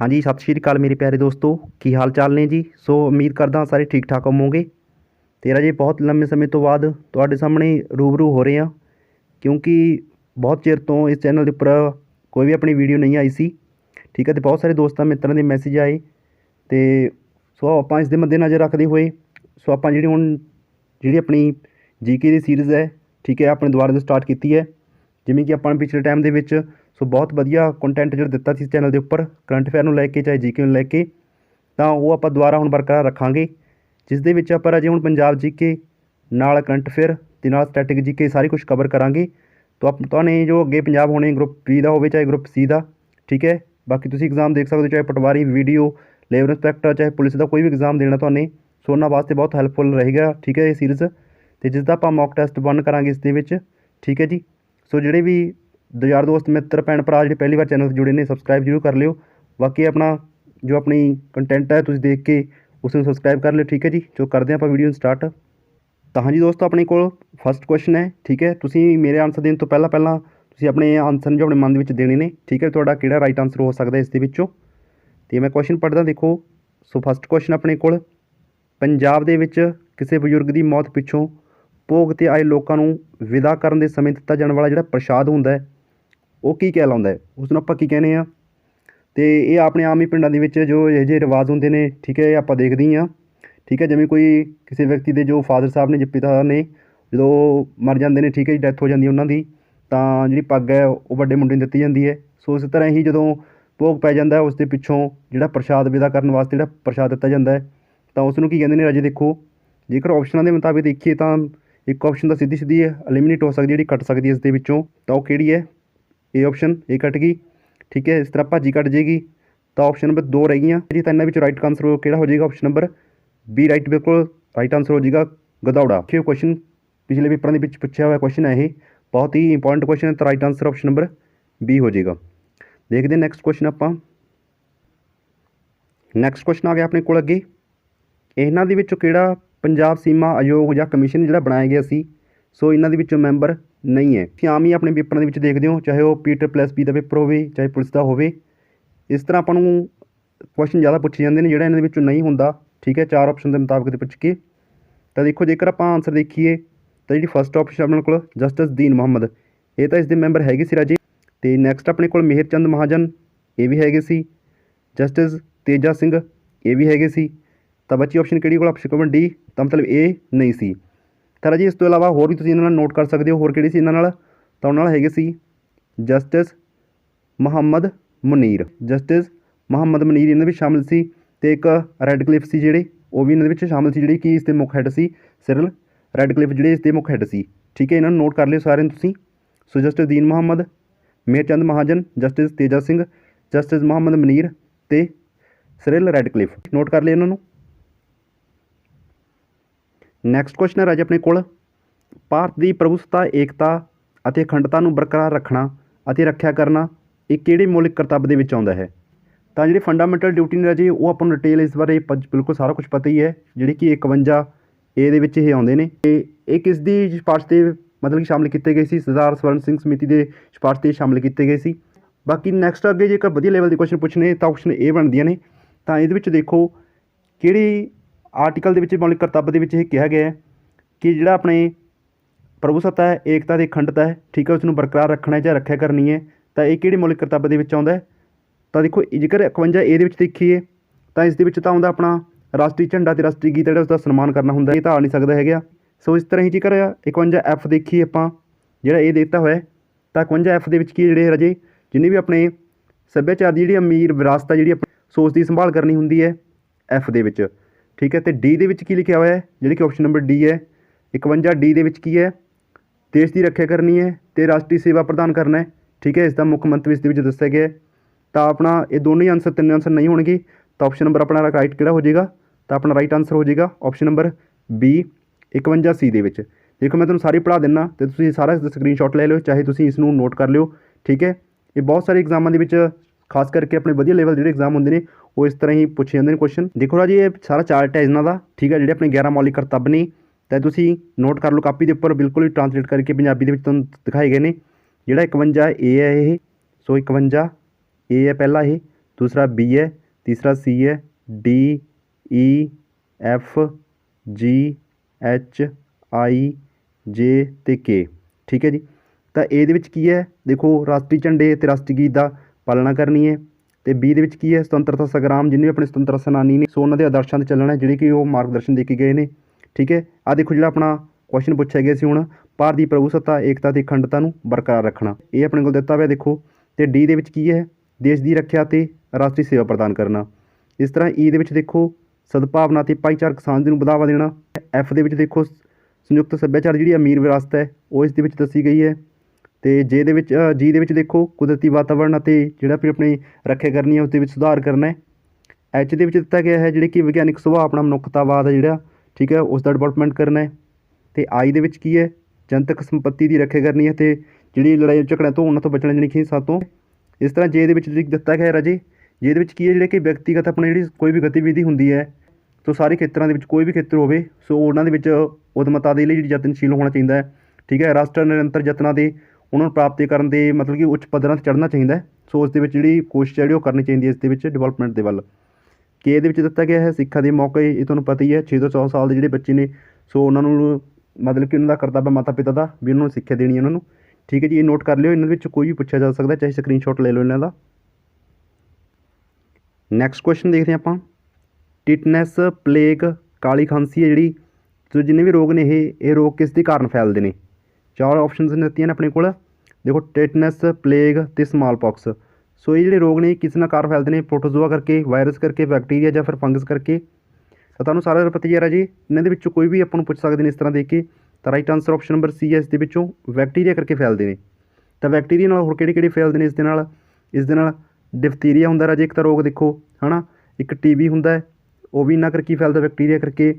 ਹਾਂਜੀ, ਸਤਿ ਸ਼੍ਰੀ ਅਕਾਲ ਮੇਰੇ ਪਿਆਰੇ ਦੋਸਤੋ। ਕੀ ਹਾਲ ਚਾਲ ਨੇ ਜੀ? ਸੋ ਉਮੀਦ ਕਰਦਾ ਸਾਰੇ ਠੀਕ ਠਾਕ ਹੋਵੋਗੇ। ਤੇਰਾ ਜੇ ਬਹੁਤ ਲੰਮੇ ਸਮੇਂ ਤੋਂ ਬਾਅਦ ਤੁਹਾਡੇ ਸਾਹਮਣੇ ਰੂਬਰੂ ਹੋ ਰਹੇ ਹਾਂ, ਕਿਉਂਕਿ ਬਹੁਤ ਚਿਰ ਤੋਂ ਇਸ ਚੈਨਲ ਦੇ ਉੱਪਰ ਕੋਈ ਵੀ ਆਪਣੀ ਵੀਡੀਓ ਨਹੀਂ ਆਈ ਸੀ। ਠੀਕ ਹੈ, ਤੇ ਬਹੁਤ ਸਾਰੇ ਦੋਸਤਾਂ, ਮਿੱਤਰਾਂ ਦੇ ਮੈਸੇਜ ਆਏ। ਤੇ ਸੋ ਆਪਾਂ ਇਸ ਦੇ ਮੱਦੇ ਨਜ਼ਰ ਰੱਖਦੇ ਹੋਏ, ਸੋ ਆਪਾਂ ਜਿਹੜੀ ਹੁਣ ਜਿਹੜੀ ਆਪਣੀ ਜੀਕੇ ਦੀ ਸੀਰੀਜ਼ ਹੈ, ਠੀਕ ਹੈ, ਆਪਣੇ ਦੁਆਰਾ ਤੋਂ ਸਟਾਰਟ ਕੀਤੀ ਹੈ। ਜਿਵੇਂ ਕਿ ਆਪਾਂ ਪਿਛਲੇ ਟਾਈਮ ਦੇ ਵਿੱਚ ਸੋ ਬਹੁਤ ਵਧੀਆ ਕੰਟੈਂਟ ਜਿਹੜਾ ਦਿੱਤਾ ਸੀ ਚੈਨਲ ਦੇ ਉੱਪਰ ਕਰੰਟ ਅਫੇਅਰ ਨੂੰ ਲੈ ਕੇ, ਚਾਹੇ ਜੀਕੇ ਨੂੰ ਲੈ ਕੇ, ਤਾਂ ਉਹ ਆਪਾਂ ਦੁਬਾਰਾ ਹੁਣ ਬਰਕਰਾਰ ਰੱਖਾਂਗੇ, ਜਿਸ ਦੇ ਵਿੱਚ ਆਪਾਂ ਅਜੇ ਹੁਣ ਪੰਜਾਬ ਜੀਕੇ ਨਾਲ ਕਰੰਟ ਅਫੇਅਰ ਤੇ ਨਾਲ ਸਟੈਟਿਕ ਜੀਕੇ ਸਾਰੀ ਕੁਝ ਕਵਰ ਕਰਾਂਗੇ, ਤਾਂ ਆਪ ਤੁਹਾਨੇ ਜੋ ਅੱਗੇ ਪੰਜਾਬ ਹੋਣੇ ਗਰੁੱਪ ਬੀ ਦਾ ਹੋਵੇ, ਚਾਹੇ ਗਰੁੱਪ ਸੀ ਦਾ, ਠੀਕ ਹੈ? ਬਾਕੀ ਤੁਸੀਂ ਐਗਜ਼ਾਮ ਦੇਖ ਸਕਦੇ ਹੋ, ਚਾਹੇ ਪਟਵਾਰੀ ਵੀਡੀਓ ਲੇਬਰ ਇੰਸਪੈਕਟਰ ਚਾਹੇ ਪੁਲਿਸ ਦਾ ਕੋਈ ਵੀ ਐਗਜ਼ਾਮ ਦੇਣਾ ਤੁਹਾਨੂੰ, ਸੋ ਉਹਨਾਂ ਵਾਸਤੇ ਬਹੁਤ ਹੈਲਪਫੁਲ ਰਹੇਗਾ, ਠੀਕ ਹੈ ਇਹ ਸੀਰੀਜ਼ ਤੇ ਜਿਸ ਦਾ ਆਪਾਂ ਮੌਕ ਟੈਸਟ 1 ਕਰਾਂਗੇ ਇਸ ਦੇ ਵਿੱਚ, ਠੀਕ ਹੈ ਜੀ? ਸੋ ਜਿਹੜੇ ਵੀ ਯਾਰ ਦੋਸਤ, ਮਿੱਤਰ, ਭੈਣ ਭਰਾ ਜਿਹੜੇ ਪਹਿਲੀ ਵਾਰ ਚੈਨਲ 'ਤੇ ਜੁੜੇ ਨੇ ਸਬਸਕ੍ਰਾਈਬ ਜ਼ਰੂਰ ਕਰ ਲਿਓ। ਬਾਕੀ ਆਪਣਾ ਜੋ ਆਪਣੀ ਕੰਟੈਂਟ ਹੈ, ਤੁਸੀਂ ਦੇਖ ਕੇ ਉਸ ਨੂੰ ਸਬਸਕ੍ਰਾਈਬ ਕਰ ਲਿਓ, ਠੀਕ ਹੈ ਜੀ? ਜੋ ਕਰਦੇ ਹਾਂ ਆਪਾਂ ਵੀਡੀਓ ਨੂੰ ਸਟਾਰਟ ਤਾਂ ਹਾਂਜੀ ਦੋਸਤੋ, ਆਪਣੇ ਕੋਲ ਫਸਟ ਕੁਐਸਚਨ ਹੈ, ਠੀਕ ਹੈ? ਤੁਸੀਂ ਮੇਰੇ ਆਨਸਰ ਦੇਣ ਤੋਂ ਪਹਿਲਾਂ ਪਹਿਲਾਂ ਤੁਸੀਂ ਆਪਣੇ ਆਨਸਰ ਜੋ ਆਪਣੇ ਮਨ ਦੇ ਵਿੱਚ ਦੇਣੇ ਨੇ, ਠੀਕ ਹੈ? ਤੁਹਾਡਾ ਕਿਹੜਾ ਰਾਈਟ ਆਨਸਰ ਹੋ ਸਕਦਾ ਇਸ ਦੇ ਵਿੱਚੋਂ? ਤੇ ਮੈਂ ਕੁਐਸਚਨ ਪੜ੍ਹਦਾ, ਦੇਖੋ। ਸੋ ਫਸਟ ਕੁਐਸਚਨ ਆਪਣੇ ਕੋਲ, ਪੰਜਾਬ ਦੇ ਵਿੱਚ ਕਿਸੇ ਬਜ਼ੁਰਗ ਦੀ ਮੌਤ ਪਿੱਛੋਂ ਭੋਗ ਤੇ ਆਏ ਲੋਕਾਂ ਨੂੰ ਵਿਦਾ ਕਰਨ ਦੇ ਸਮੇਂ ਦਿੱਤਾ ਜਾਣ ਵਾਲਾ ਜਿਹੜਾ ਪ੍ਰਸ਼ਾਦ ਹੁੰਦਾ ਹੈ ਉਹ ਕੀ ਕਹਿਲਾਉਂਦਾ ਹੈ? ਉਸ ਨੂੰ ਆਪਾਂ ਕੀ ਕਹਿੰਦੇ ਆ ਤੇ ਇਹ ਆਪਣੇ ਆਮ ਹੀ ਪਿੰਡਾਂ ਦੇ ਵਿੱਚ ਜੋ ਇਹ ਜਿਹੇ ਰਿਵਾਜ ਹੁੰਦੇ ਨੇ, ਠੀਕ ਹੈ, ਇਹ ਆਪਾਂ ਦੇਖਦੇ ਹੀ ਆ ਠੀਕ ਹੈ, ਜਿਵੇਂ ਕੋਈ ਕਿਸੇ ਵਿਅਕਤੀ ਦੇ ਜੋ ਫਾਦਰ ਸਾਹਿਬ ਨੇ, ਜਾਂ ਪਿਤਾ ਨੇ ਜਦੋਂ ਮਰ ਜਾਂਦੇ ਨੇ, ਠੀਕ ਹੈ ਜੀ, ਡੈਥ ਹੋ ਜਾਂਦੀ ਉਹਨਾਂ ਦੀ, ਤਾਂ ਜਿਹੜੀ ਪੱਗ ਹੈ, ਉਹ ਵੱਡੇ ਮੁੰਡੇ ਨੂੰ ਦਿੱਤੀ ਜਾਂਦੀ ਹੈ। ਸੋ ਇਸ ਤਰ੍ਹਾਂ ਹੀ ਜਦੋਂ ਭੋਗ ਪੈ ਜਾਂਦਾ ਉਸ ਦੇ ਪਿੱਛੋਂ ਜਿਹੜਾ ਪ੍ਰਸ਼ਾਦ ਵਿਦਾ ਕਰਨ ਵਾਸਤੇ ਜਿਹੜਾ ਪ੍ਰਸ਼ਾਦ ਦਿੱਤਾ ਜਾਂਦਾ ਹੈ, ਤਾਂ ਉਸ ਨੂੰ ਕੀ ਕਹਿੰਦੇ ਨੇ, ਰਾਜੇ ਦੇਖੋ, ਜੇਕਰ ਆਪਸ਼ਨਾਂ ਦੇ ਮੁਤਾਬਿਕ ਦੇਖੀਏ ਤਾਂ ਇੱਕ ਆਪਸ਼ਨ ਤਾਂ ਸਿੱਧੀ ਸਿੱਧੀ ਐਲੀਮੀਨੇਟ ਹੋ ਸਕਦੀ ਜਿਹੜੀ ਕੱਟ ਸਕਦੀ ਹੈ ਇਸ ਦੇ ਵਿੱਚੋਂ, ਤਾਂ ਉਹ ਕਿਹੜੀ ਹੈ? ਏ ਆਪਸ਼ਨ ਇਹ ਕੱਟ ਗਈ। ਠੀਕ ਹੈ, ਇਸ ਤਰ੍ਹਾਂ ਭਾਜੀ ਕੱਟ ਜੇਗੀ, ਤਾਂ ਆਪਸ਼ਨ ਨੰਬਰ 2 ਰਹਿ ਗਈਆਂ। ਜੀ ਤਾਂ ਇਹਨਾਂ ਵਿੱਚ ਰਾਈਟ ਆਨਸਰ ਕਿਹੜਾ ਹੋ ਜਾਏਗਾ? ਆਪਸ਼ਨ ਨੰਬਰ ਬੀ ਰਾਈਟ ਬਿਲਕੁਲ ਰਾਈਟ ਆਨਸਰ ਹੋ ਜਾਏਗਾ ਗਦੌੜਾ ਕਿ ਕੁਐਸਚਨ ਪਿਛਲੇ ਪੇਪਰਾਂ ਦੇ ਵਿੱਚ ਪੁੱਛਿਆ ਹੋਇਆ ਕੁਐਸਚਨ ਹੈ ਇਹ। ਬਹੁਤ ਹੀ ਇੰਪੋਰਟੈਂਟ ਕੁਐਸਚਨ ਹੈ, ਤਾਂ right answer option number B ਹੋ ਜਾਏਗਾ। ਦੇਖਦੇ ਨੈਕਸਟ ਕੁਐਸਚਨ ਆਪਾਂ। ਨੈਕਸਟ ਕੁਐਸਚਨ ਆ ਗਿਆ ਆਪਣੇ ਕੋਲ ਅੱਗੇ। ਇਹਨਾਂ ਦੇ ਵਿੱਚੋਂ ਕਿਹੜਾ ਪੰਜਾਬ ਸੀਮਾ ਆਯੋਗ ਜਾਂ ਕਮਿਸ਼ਨ ਜਿਹੜਾ ਬਣਾਇਆ ਗਿਆ ਸੀ? ਸੋ ਇਹਨਾਂ ਦੇ ਵਿੱਚੋਂ ਮੈਂਬਰ ਨਹੀਂ ਹੈ। ਤੁਸੀਂ ਆਮ ਹੀ ਆਪਣੇ ਪੇਪਰਾਂ ਦੇ ਵਿੱਚ ਦੇਖਦੇ ਹੋ, ਚਾਹੇ ਉਹ ਪੀਟਰ ਪਲੱਸ ਪੀ ਦਾ ਪੇਪਰ ਹੋਵੇ, ਚਾਹੇ ਪੁਲਿਸ ਦਾ ਹੋਵੇ। ਇਸ ਤਰ੍ਹਾਂ ਆਪਾਂ ਨੂੰ ਕੁਐਸਚਨ ਜ਼ਿਆਦਾ ਪੁੱਛੇ ਜਾਂਦੇ ਨੇ, ਜਿਹੜਾ ਇਹਨਾਂ ਦੇ ਵਿੱਚੋਂ ਨਹੀਂ ਹੁੰਦਾ। ਠੀਕ ਹੈ, ਚਾਰ ਆਪਸ਼ਨ ਦੇ ਮੁਤਾਬਕ ਦੇ ਪੁੱਛ ਕੇ। ਤਾਂ ਦੇਖੋ, ਜੇਕਰ ਆਪਾਂ ਆਨਸਰ ਦੇਖੀਏ, ਤਾਂ ਜਿਹੜੀ ਫਸਟ ਆਪਸ਼ਨ ਆਪਣੇ ਕੋਲ ਜਸਟਿਸ ਦੀਨ ਮੁਹੰਮਦ। ਇਹ ਤਾਂ ਇਸ ਦੇ ਮੈਂਬਰ ਹੈਗੇ ਸੀ ਰਾਜੇ। ਤੇ ਨੈਕਸਟ ਆਪਣੇ ਕੋਲ ਮਿਹਰ ਚੰਦ ਮਹਾਜਨ, ਇਹ ਵੀ ਹੈਗੇ ਸੀ। ਜਸਟਿਸ ਤੇਜਾ ਸਿੰਘ, ਇਹ ਵੀ ਹੈਗੇ ਸੀ। ਤਾਂ ਬੱਚੀ ਆਪਸ਼ਨ ਕਿਹੜੀ ਕੋਲ? ਆਪਸ਼ਨ ਕੋਲ ਡੀ ਤਾਂ ਮਤਲਬ ਇਹ ਨਹੀਂ ਸੀ। ਤਾਂ ਰਾਜੀ ਇਸ ਤੋਂ ਇਲਾਵਾ ਹੋਰ ਵੀ ਤੁਸੀਂ ਇਹਨਾਂ ਨਾਲ ਨੋਟ ਕਰ ਸਕਦੇ ਹੋ, ਹੋਰ ਕਿਹੜੇ ਸੀ ਇਹਨਾਂ ਨਾਲ? ਤਾਂ ਉਹਨਾਂ ਨਾਲ ਹੈਗੇ ਸੀ ਜਸਟਿਸ ਮੁਹੰਮਦ ਮੁਨੀਰ। ਜਸਟਿਸ ਮੁਹੰਮਦ ਮੁਨੀਰ ਇਹਨਾਂ ਵਿੱਚ ਸ਼ਾਮਿਲ ਸੀ ਤੇ ਇੱਕ ਰੈੱਡ ਕਲਿਫ ਸੀ ਜਿਹੜੇ, ਉਹ ਵੀ ਇਹਨਾਂ ਦੇ ਵਿੱਚ ਸ਼ਾਮਿਲ ਸੀ ਜਿਹੜੀ ਕਿ ਇਸ ਦੇ ਮੁੱਖ ਹੈੱਡ ਸੀ ਸਿਰਲ ਰੈੱਡ ਕਲਿਫ ਜਿਹੜੇ ਇਸ ਦੇ ਮੁੱਖ ਹੈੱਡ ਸੀ। ਠੀਕ ਹੈ, ਇਹਨਾਂ ਨੂੰ ਨੋਟ ਕਰ ਲਿਓ ਸਾਰਿਆਂ ਨੂੰ ਤੁਸੀਂ। So justice Din Muhammad Mehr Chand Mahajan, justice Teja Singh, justice Muhammad Munir ਤੇ ਸਿਰਲ ਰੈੱਡ ਕਲਿਫ ਨੋਟ ਕਰ ਲਿਓ ਇਹਨਾਂ ਨੂੰ। ਨੈਕਸਟ ਕੁਐਸਚਨ ਹੈ ਰਾਜ ਆਪਣੇ ਕੋਲ। ਭਾਰਤ ਦੀ ਪ੍ਰਭੂਸਤਾ, ਏਕਤਾ ਅਤੇ ਅਖੰਡਤਾ ਨੂੰ ਬਰਕਰਾਰ ਰੱਖਣਾ ਅਤੇ ਰੱਖਿਆ ਕਰਨਾ ਇਹ ਕਿਹੜੇ ਮੌਲਿਕ ਕਰਤੱਵ ਦੇ ਵਿੱਚ ਆਉਂਦਾ ਹੈ? ਤਾਂ ਜਿਹੜੇ ਫੰਡਾਮੈਂਟਲ ਡਿਊਟੀ ਨੇ ਰਾਜੇ, ਉਹ ਆਪਾਂ ਨੂੰ ਡਿਟੇਲ ਇਸ ਬਾਰੇ ਪ- ਬਿਲਕੁਲ ਸਾਰਾ ਕੁਝ ਪਤਾ ਹੀ ਹੈ, ਜਿਹੜੀ ਕਿ 51 ਏ ਦੇ ਵਿੱਚ ਇਹ ਆਉਂਦੇ ਨੇ। ਤੇ ਇਹ ਕਿਸ ਦੀ ਸਿਫਾਰਸ਼ ਤੇ ਮਤਲਬ ਕਿ ਸ਼ਾਮਲ ਕੀਤੇ ਗਏ ਸੀ? ਸਰਦਾਰ ਸਵਰਨ ਸਿੰਘ ਸਮਿਤੀ ਦੇ ਸਿਫਾਰਸ਼ ਤੇ ਸ਼ਾਮਲ ਕੀਤੇ ਗਏ ਸੀ। ਬਾਕੀ ਨੈਕਸਟ ਅੱਗੇ ਜੇਕਰ ਵਧੀਆ ਲੈਵਲ ਦੇ ਕੁਐਸਚਨ ਪੁੱਛਣੇ, ਤਾਂ ਆਪਸ਼ਨ ਇਹ ਬਣਦੀਆਂ ਨੇ। ਤਾਂ ਇਹਦੇ ਵਿੱਚ ਦੇਖੋ, ਕਿਹੜੀ ਆਰਟੀਕਲ ਦੇ ਵਿੱਚ ਮੌਲਿਕ ਕਰਤੱਵ ਦੇ ਵਿੱਚ ਇਹ ਕਿਹਾ ਗਿਆ ਹੈ ਕਿ ਜਿਹੜਾ ਆਪਣੇ ਪ੍ਰਭੂ ਸੱਤਾ ਹੈ, ਏਕਤਾ ਤੇ ਅਖੰਡਤਾ ਹੈ, ਠੀਕ ਹੈ ਉਸ ਨੂੰ ਬਰਕਰਾਰ ਰੱਖਣਾ ਹੈ ਜਾਂ ਰੱਖਿਆ ਕਰਨੀ ਹੈ, ਤਾਂ ਇਹ ਕਿਹੜੇ ਮੌਲਿਕ ਕਰਤੱਵ ਦੇ ਵਿੱਚ ਆਉਂਦਾ ਤਾਂ ਦੇਖੋ, ਜੇਕਰ 51 ਏ ਦੇ ਵਿੱਚ ਦੇਖੀਏ, ਤਾਂ ਇਸ ਦੇ ਵਿੱਚ ਤਾਂ ਆਉਂਦਾ ਆਪਣਾ ਰਾਸ਼ਟਰੀ ਝੰਡਾ ਤੇ ਰਾਸ਼ਟਰੀ ਗੀਤ ਜਿਹੜਾ ਉਸ ਦਾ ਸਨਮਾਨ ਕਰਨਾ ਹੁੰਦਾ ਇਹ ਤਾਂ ਆ ਨਹੀਂ ਸਕਦਾ ਹੈਗਾ। ਸੋ ਇਸ ਤਰ੍ਹਾਂ ਹੀ ਜੇਕਰ 51 ਐਫ ਦੇਖੀਏ ਆਪਾਂ, ਜਿਹੜਾ ਇਹ ਦਿੱਤਾ ਹੋਇਆ ਤਾਂ 51 ਐਫ ਦੇ ਵਿੱਚ ਕੀ ਜਿਹੜੇ ਰਾਜੇ? ਜਿੰਨੇ ਵੀ ਆਪਣੇ ਸੱਭਿਆਚਾਰ ਦੀ ਜਿਹੜੀ ਅਮੀਰ ਵਿਰਾਸਤ ਹੈ, ਜਿਹੜੀ ਸੋਚ ਦੀ ਸੰਭਾਲ ਕਰਨੀ ਹੁੰਦੀ ਹੈ, ਐਫ ਦੇ ਵਿੱਚ। ਠੀਕ ਹੈ, ਤੇ ਡੀ ਦੇ ਵਿੱਚ ਕੀ ਲਿਖਿਆ ਹੋਇਆ ਹੈ? ਜਿਹੜੀ ਕਿ ਆਪਸ਼ਨ ਨੰਬਰ ਡੀ ਹੈ 51 ਡੀ ਦੇ ਵਿੱਚ ਕੀ ਹੈ? ਦੇਸ਼ ਦੀ ਰੱਖਿਆ ਕਰਨੀ ਹੈ ਤੇ ਰਾਸ਼ਟਰੀ ਸੇਵਾ ਪ੍ਰਦਾਨ ਕਰਨਾ ਹੈ, ਠੀਕ ਹੈ, ਇਸ ਦਾ ਮੁੱਖ ਮੰਤਵ ਇਸ ਦੇ ਵਿੱਚ ਦੱਸਿਆ ਗਿਆ ਹੈ। ਤਾਂ ਆਪਣਾ ਇਹ ਦੋਨੇ ਆਨਸਰ ਤਿੰਨ ਆਨਸਰ ਨਹੀਂ ਹੋਣਗੇ, ਤਾਂ ਆਪਸ਼ਨ ਨੰਬਰ ਆਪਣਾ ਰਾਈਟ ਕਿਹੜਾ ਹੋ ਜਾਏਗਾ? ਤਾਂ ਆਪਣਾ ਰਾਈਟ ਆਨਸਰ ਹੋ ਜਾਏਗਾ ਆਪਸ਼ਨ ਨੰਬਰ ਬੀ 51 ਸੀ ਦੇ ਵਿੱਚ। ਦੇਖੋ, ਮੈਂ ਤੁਹਾਨੂੰ ਸਾਰੀ ਪੜ੍ਹਾ ਦਿੰਨਾ, ਤੇ ਤੁਸੀਂ ਸਾਰਾ ਇਸ ਸਕਰੀਨਸ਼ਾਟ ਲੈ ਲਿਓ, ਚਾਹੇ ਤੁਸੀਂ ਇਸ ਨੂੰ ਨੋਟ ਕਰ ਲਿਓ, ਠੀਕ ਹੈ। ਇਹ ਬਹੁਤ ਸਾਰੇ ਐਗਜ਼ਾਮਾਂ ਦੇ ਵਿੱਚ ਖਾਸ ਕਰਕੇ ਆਪਣੇ ਵਧੀਆ ਲੈਵਲ ਜਿਹੜੇ ਐਗਜ਼ਾਮ ਹੁੰਦੇ ਨੇ, ਉਹ ਇਸ ਤਰ੍ਹਾਂ ਹੀ ਪੁੱਛੇ ਜਾਂਦੇ ਨੇ ਕੁਐਸਚਨ ਦੇਖੋ ਰਾਜੀ, ਇਹ ਸਾਰਾ ਚਾਰਟ ਹੈ ਇਹਨਾਂ ਦਾ, ਠੀਕ ਹੈ, ਜਿਹੜੇ ਆਪਣੇ 11 ਮੌਲਿਕ ਕਰਤੱਵ ਨੇ, ਤਾਂ ਤੁਸੀਂ ਨੋਟ ਕਰ ਲਓ ਕਾਪੀ ਦੇ ਉੱਪਰ, ਬਿਲਕੁਲ ਹੀ ਟ੍ਰਾਂਸਲੇਟ ਕਰਕੇ ਪੰਜਾਬੀ ਦੇ ਵਿੱਚ ਤੁਹਾਨੂੰ ਦਿਖਾਏ ਗਏ ਨੇ। ਜਿਹੜਾ 51 ਏ ਹੈ ਇਹ, ਸੋ 51 ਏ ਹੈ ਪਹਿਲਾ ਇਹ, ਦੂਸਰਾ ਬੀ ਹੈ, ਤੀਸਰਾ ਸੀ ਹੈ D E F G H I J ਤੇ ਕੇ ਠੀਕ ਹੈ ਜੀ। ਤਾਂ ਇਹਦੇ ਵਿੱਚ ਕੀ ਹੈ? ਦੇਖੋ ਰਾਸ਼ਟਰੀ ਝੰਡੇ ਤੇ ਰਾਸ਼ਟਰੀ ਗੀਤ ਦਾ ਪਾਲਣਾ ਕਰਨੀ ਹੈ। ਤੇ ਬੀ ਦੇ ਵਿੱਚ ਕੀ ਹੈ? ਸੁਤੰਤਰਤਾ ਸੰਗਰਾਮ, ਜਿੰਨੇ ਵੀ ਆਪਣੇ ਸੁਤੰਤਰ ਸੈਨਾਨੀ ਨੇ, ਸੋ ਉਹਨਾਂ ਦੇ ਆਦਰਸ਼ਾਂ ਤੇ ਚੱਲਣਾ ਹੈ, ਜਿਹੜੇ ਕਿ ਉਹ ਮਾਰਗਦਰਸ਼ਨ ਦੇ ਕੇ ਗਏ ਨੇ। ਠੀਕ ਹੈ? ਆ ਦੇਖੋ ਜਿਹੜਾ ਆਪਣਾ ਕੁਐਸਚਨ ਪੁੱਛਿਆ ਗਿਆ ਸੀ ਹੁਣ। ਭਾਰਤ ਦੀ ਪ੍ਰਭੂ ਸੱਤਾ, ਏਕਤਾ ਤੇ ਅਖੰਡਤਾ ਨੂੰ ਬਰਕਰਾਰ ਰੱਖਣਾ। ਇਹ ਆਪਣੇ ਕੋਲ ਦਿੱਤਾ ਹੋਇਆ ਦੇਖੋ। ਤੇ ਡੀ ਦੇ ਵਿੱਚ ਕੀ ਹੈ? ਦੇਸ਼ ਦੀ ਰੱਖਿਆ ਤੇ ਰਾਸ਼ਟਰੀ ਸੇਵਾ ਪ੍ਰਦਾਨ ਕਰਨਾ। ਇਸ ਤਰ੍ਹਾਂ ਈ ਦੇ ਵਿੱਚ ਦੇਖੋ, ਸਦਭਾਵਨਾ ਤੇ ਭਾਈਚਾਰਕ ਸਾਂਝ ਨੂੰ ਵਧਾਵਾ ਦੇਣਾ। ਐਫ ਦੇ ਵਿੱਚ ਦੇਖੋ, ਸੰਯੁਕਤ ਸੱਭਿਆਚਾਰ ਜਿਹੜੀ ਅਮੀਰ ਵਿਰਾਸਤ ਹੈ, ਉਹ ਇਸ ਦੇ ਵਿੱਚ ਦੱਸੀ ਗਈ ਹੈ। ਅਤੇ ਜੇ ਦੇ ਵਿੱਚ ਜਿਹਦੇ ਵਿੱਚ ਦੇਖੋ, ਕੁਦਰਤੀ ਵਾਤਾਵਰਨ ਅਤੇ ਜਿਹੜਾ ਵੀ ਆਪਣੀ ਰੱਖਿਆ ਕਰਨੀ ਹੈ, ਉਸ ਦੇ ਵਿੱਚ ਸੁਧਾਰ ਕਰਨਾ ਹੈ। ਐਚ ਦੇ ਵਿੱਚ ਦਿੱਤਾ ਗਿਆ ਹੈ ਜਿਹੜੇ ਕਿ ਵਿਗਿਆਨਕ ਸੁਭਾਅ, ਆਪਣਾ ਮਨੁੱਖਤਾਵਾਦ ਹੈ ਜਿਹੜਾ, ਠੀਕ ਹੈ ਉਸ ਦਾ ਡਿਵੈਲਪਮੈਂਟ ਕਰਨਾ ਹੈ। ਤੇ ਆਈ ਦੇ ਵਿੱਚ ਕੀ ਹੈ? ਜਨਤਕ ਸੰਪਤੀ ਦੀ ਰੱਖਿਆ ਕਰਨੀ ਹੈ ਅਤੇ ਜਿਹੜੀ ਲੜਾਈ ਝਗੜਿਆਂ ਤੋਂ, ਉਹਨਾਂ ਤੋਂ ਬਚਣਾ ਜਾਣੀ ਕਿ ਸਾਤੋਂ ਇਸ ਤਰ੍ਹਾਂ ਜੇ ਦੇ ਵਿੱਚ ਦਿੱਤਾ ਗਿਆ ਹੈ ਰਾਜੇ, ਜੇ ਦੇ ਵਿੱਚ ਕੀ ਹੈ ਜਿਹੜੇ ਕਿ ਵਿਅਕਤੀਗਤ ਆਪਣੀ ਜਿਹੜੀ ਕੋਈ ਵੀ ਗਤੀਵਿਧੀ ਹੁੰਦੀ ਹੈ, ਸੋ ਸਾਰੇ ਖੇਤਰਾਂ ਦੇ ਵਿੱਚ ਕੋਈ ਵੀ ਖੇਤਰ ਹੋਵੇ, ਸੋ ਉਹਨਾਂ ਦੇ ਵਿੱਚ ਉਦਮਤਾ ਦੇ ਲਈ ਜਿਹੜੀ ਯਤਨਸ਼ੀਲ ਹੋਣਾ ਚਾਹੀਦਾ ਹੈ, ਠੀਕ ਹੈ, ਰਾਸ਼ਟਰ ਨਿਰੰਤਰ ਯਤਨਾਂ ਦੇ ਉਹਨਾਂ ਨੂੰ ਪ੍ਰਾਪਤੀ ਕਰਨ ਦੇ ਮਤਲਬ ਕਿ ਉੱਚ ਪੱਧਰਾਂ 'ਤੇ ਚੜ੍ਹਨਾ ਚਾਹੀਦਾ ਸੋ ਉਸ ਦੇ ਵਿੱਚ ਜਿਹੜੀ ਕੋਸ਼ਿਸ਼ ਹੈ ਜਿਹੜੀ ਉਹ ਕਰਨੀ ਚਾਹੀਦੀ ਹੈ ਇਸ ਦੇ ਵਿੱਚ ਡਿਵੈਲਪਮੈਂਟ ਦੇ ਵੱਲ। ਕੇ ਦੇ ਵਿੱਚ ਦਿੱਤਾ ਗਿਆ ਹੈ ਸਿੱਖਿਆ ਦੇ ਮੌਕੇ, ਇਹ ਤੁਹਾਨੂੰ ਪਤਾ ਹੀ ਹੈ 6 ਤੋਂ 14 ਸਾਲ ਦੇ ਜਿਹੜੇ ਬੱਚੇ ਨੇ, ਸੋ ਉਹਨਾਂ ਨੂੰ ਮਤਲਬ ਕਿ ਉਹਨਾਂ ਦਾ ਕਰਤੱਵ ਹੈ ਮਾਤਾ ਪਿਤਾ ਦਾ, ਵੀ ਉਹਨਾਂ ਨੂੰ ਸਿੱਖਿਆ ਦੇਣੀ ਹੈ ਉਹਨਾਂ ਨੂੰ। ਠੀਕ ਹੈ ਜੀ, ਇਹ ਨੋਟ ਕਰ ਲਿਓ, ਇਹਨਾਂ ਵਿੱਚ ਕੋਈ ਵੀ ਪੁੱਛਿਆ ਜਾ ਸਕਦਾ, ਚਾਹੇ ਸਕਰੀਨਸ਼ਾਟ ਲੈ ਲਓ ਇਹਨਾਂ ਦਾ। ਨੈਕਸਟ ਕੁਐਸਚਨ ਦੇਖਦੇ ਹਾਂ ਆਪਾਂ। ਟਿਟਨੈਸ ਪਲੇਗ ਕਾਲੀ ਖਾਂਸੀ ਹੈ ਜਿਹੜੀ ਸੋ ਜਿੰਨੇ ਵੀ ਰੋਗ ਨੇ ਇਹ ਇਹ ਰੋਗ ਕਿਸ ਦੇ ਕਾਰਨ ਫੈਲਦੇ ਨੇ? ਚਾਰ ਆਪਸ਼ਨਸ ਨੇ ਦਿੱਤੀਆਂ ਨੇ ਆਪਣੇ ਕੋਲ। ਦੇਖੋ ਟਿਟਨੈਸ, ਪਲੇਗ ਤੇ ਸਮਾਲ ਪੌਕਸ ਸੋ ਇਹ ਜਿਹੜੇ ਰੋਗ ਨੇ ਕਿਸ ਨਾਲ ਕਾਰਨ ਫੈਲਦੇ ਨੇ? ਪ੍ਰੋਟੋਜ਼ੋਆ ਕਰਕੇ, ਵਾਇਰਸ ਕਰਕੇ, ਬੈਕਟੀਰੀਆ ਜਾਂ ਫਿਰ ਫੰਗਸ ਕਰਕੇ। ਤਾਂ ਤੁਹਾਨੂੰ ਸਾਰਾ ਪਤਾ ਹੀ ਹੈ ਰਾਜੀ, ਇਹਨਾਂ ਦੇ ਵਿੱਚੋਂ ਕੋਈ ਵੀ ਆਪਾਂ ਨੂੰ ਪੁੱਛ ਸਕਦੇ ਨੇ ਇਸ ਤਰ੍ਹਾਂ ਦੇਖ ਕੇ, ਤਾਂ right answer option number C ਹੈ ਇਸ ਦੇ ਵਿੱਚੋਂ, ਬੈਕਟੀਰੀਆ ਕਰਕੇ ਫੈਲਦੇ ਨੇ। ਤਾਂ ਬੈਕਟੀਰੀਆ ਨਾਲ ਹੋਰ ਕਿਹੜੇ ਕਿਹੜੇ ਫੈਲਦੇ ਨੇ ਇਸ ਦੇ ਨਾਲ? ਇਸ ਦੇ ਨਾਲ ਡਿਫਥੀਰੀਆ ਹੁੰਦਾ ਰਾਜੇ, ਇੱਕ ਤਾਂ ਰੋਗ ਦੇਖੋ, ਹਨਾ? ਇੱਕ ਟੀਬੀ ਹੁੰਦਾ ਉਹ ਵੀ ਇਹਨਾਂ ਕਰਕੇ ਫੈਲਦਾ ਬੈਕਟੀਰੀਆ ਕਰਕੇ।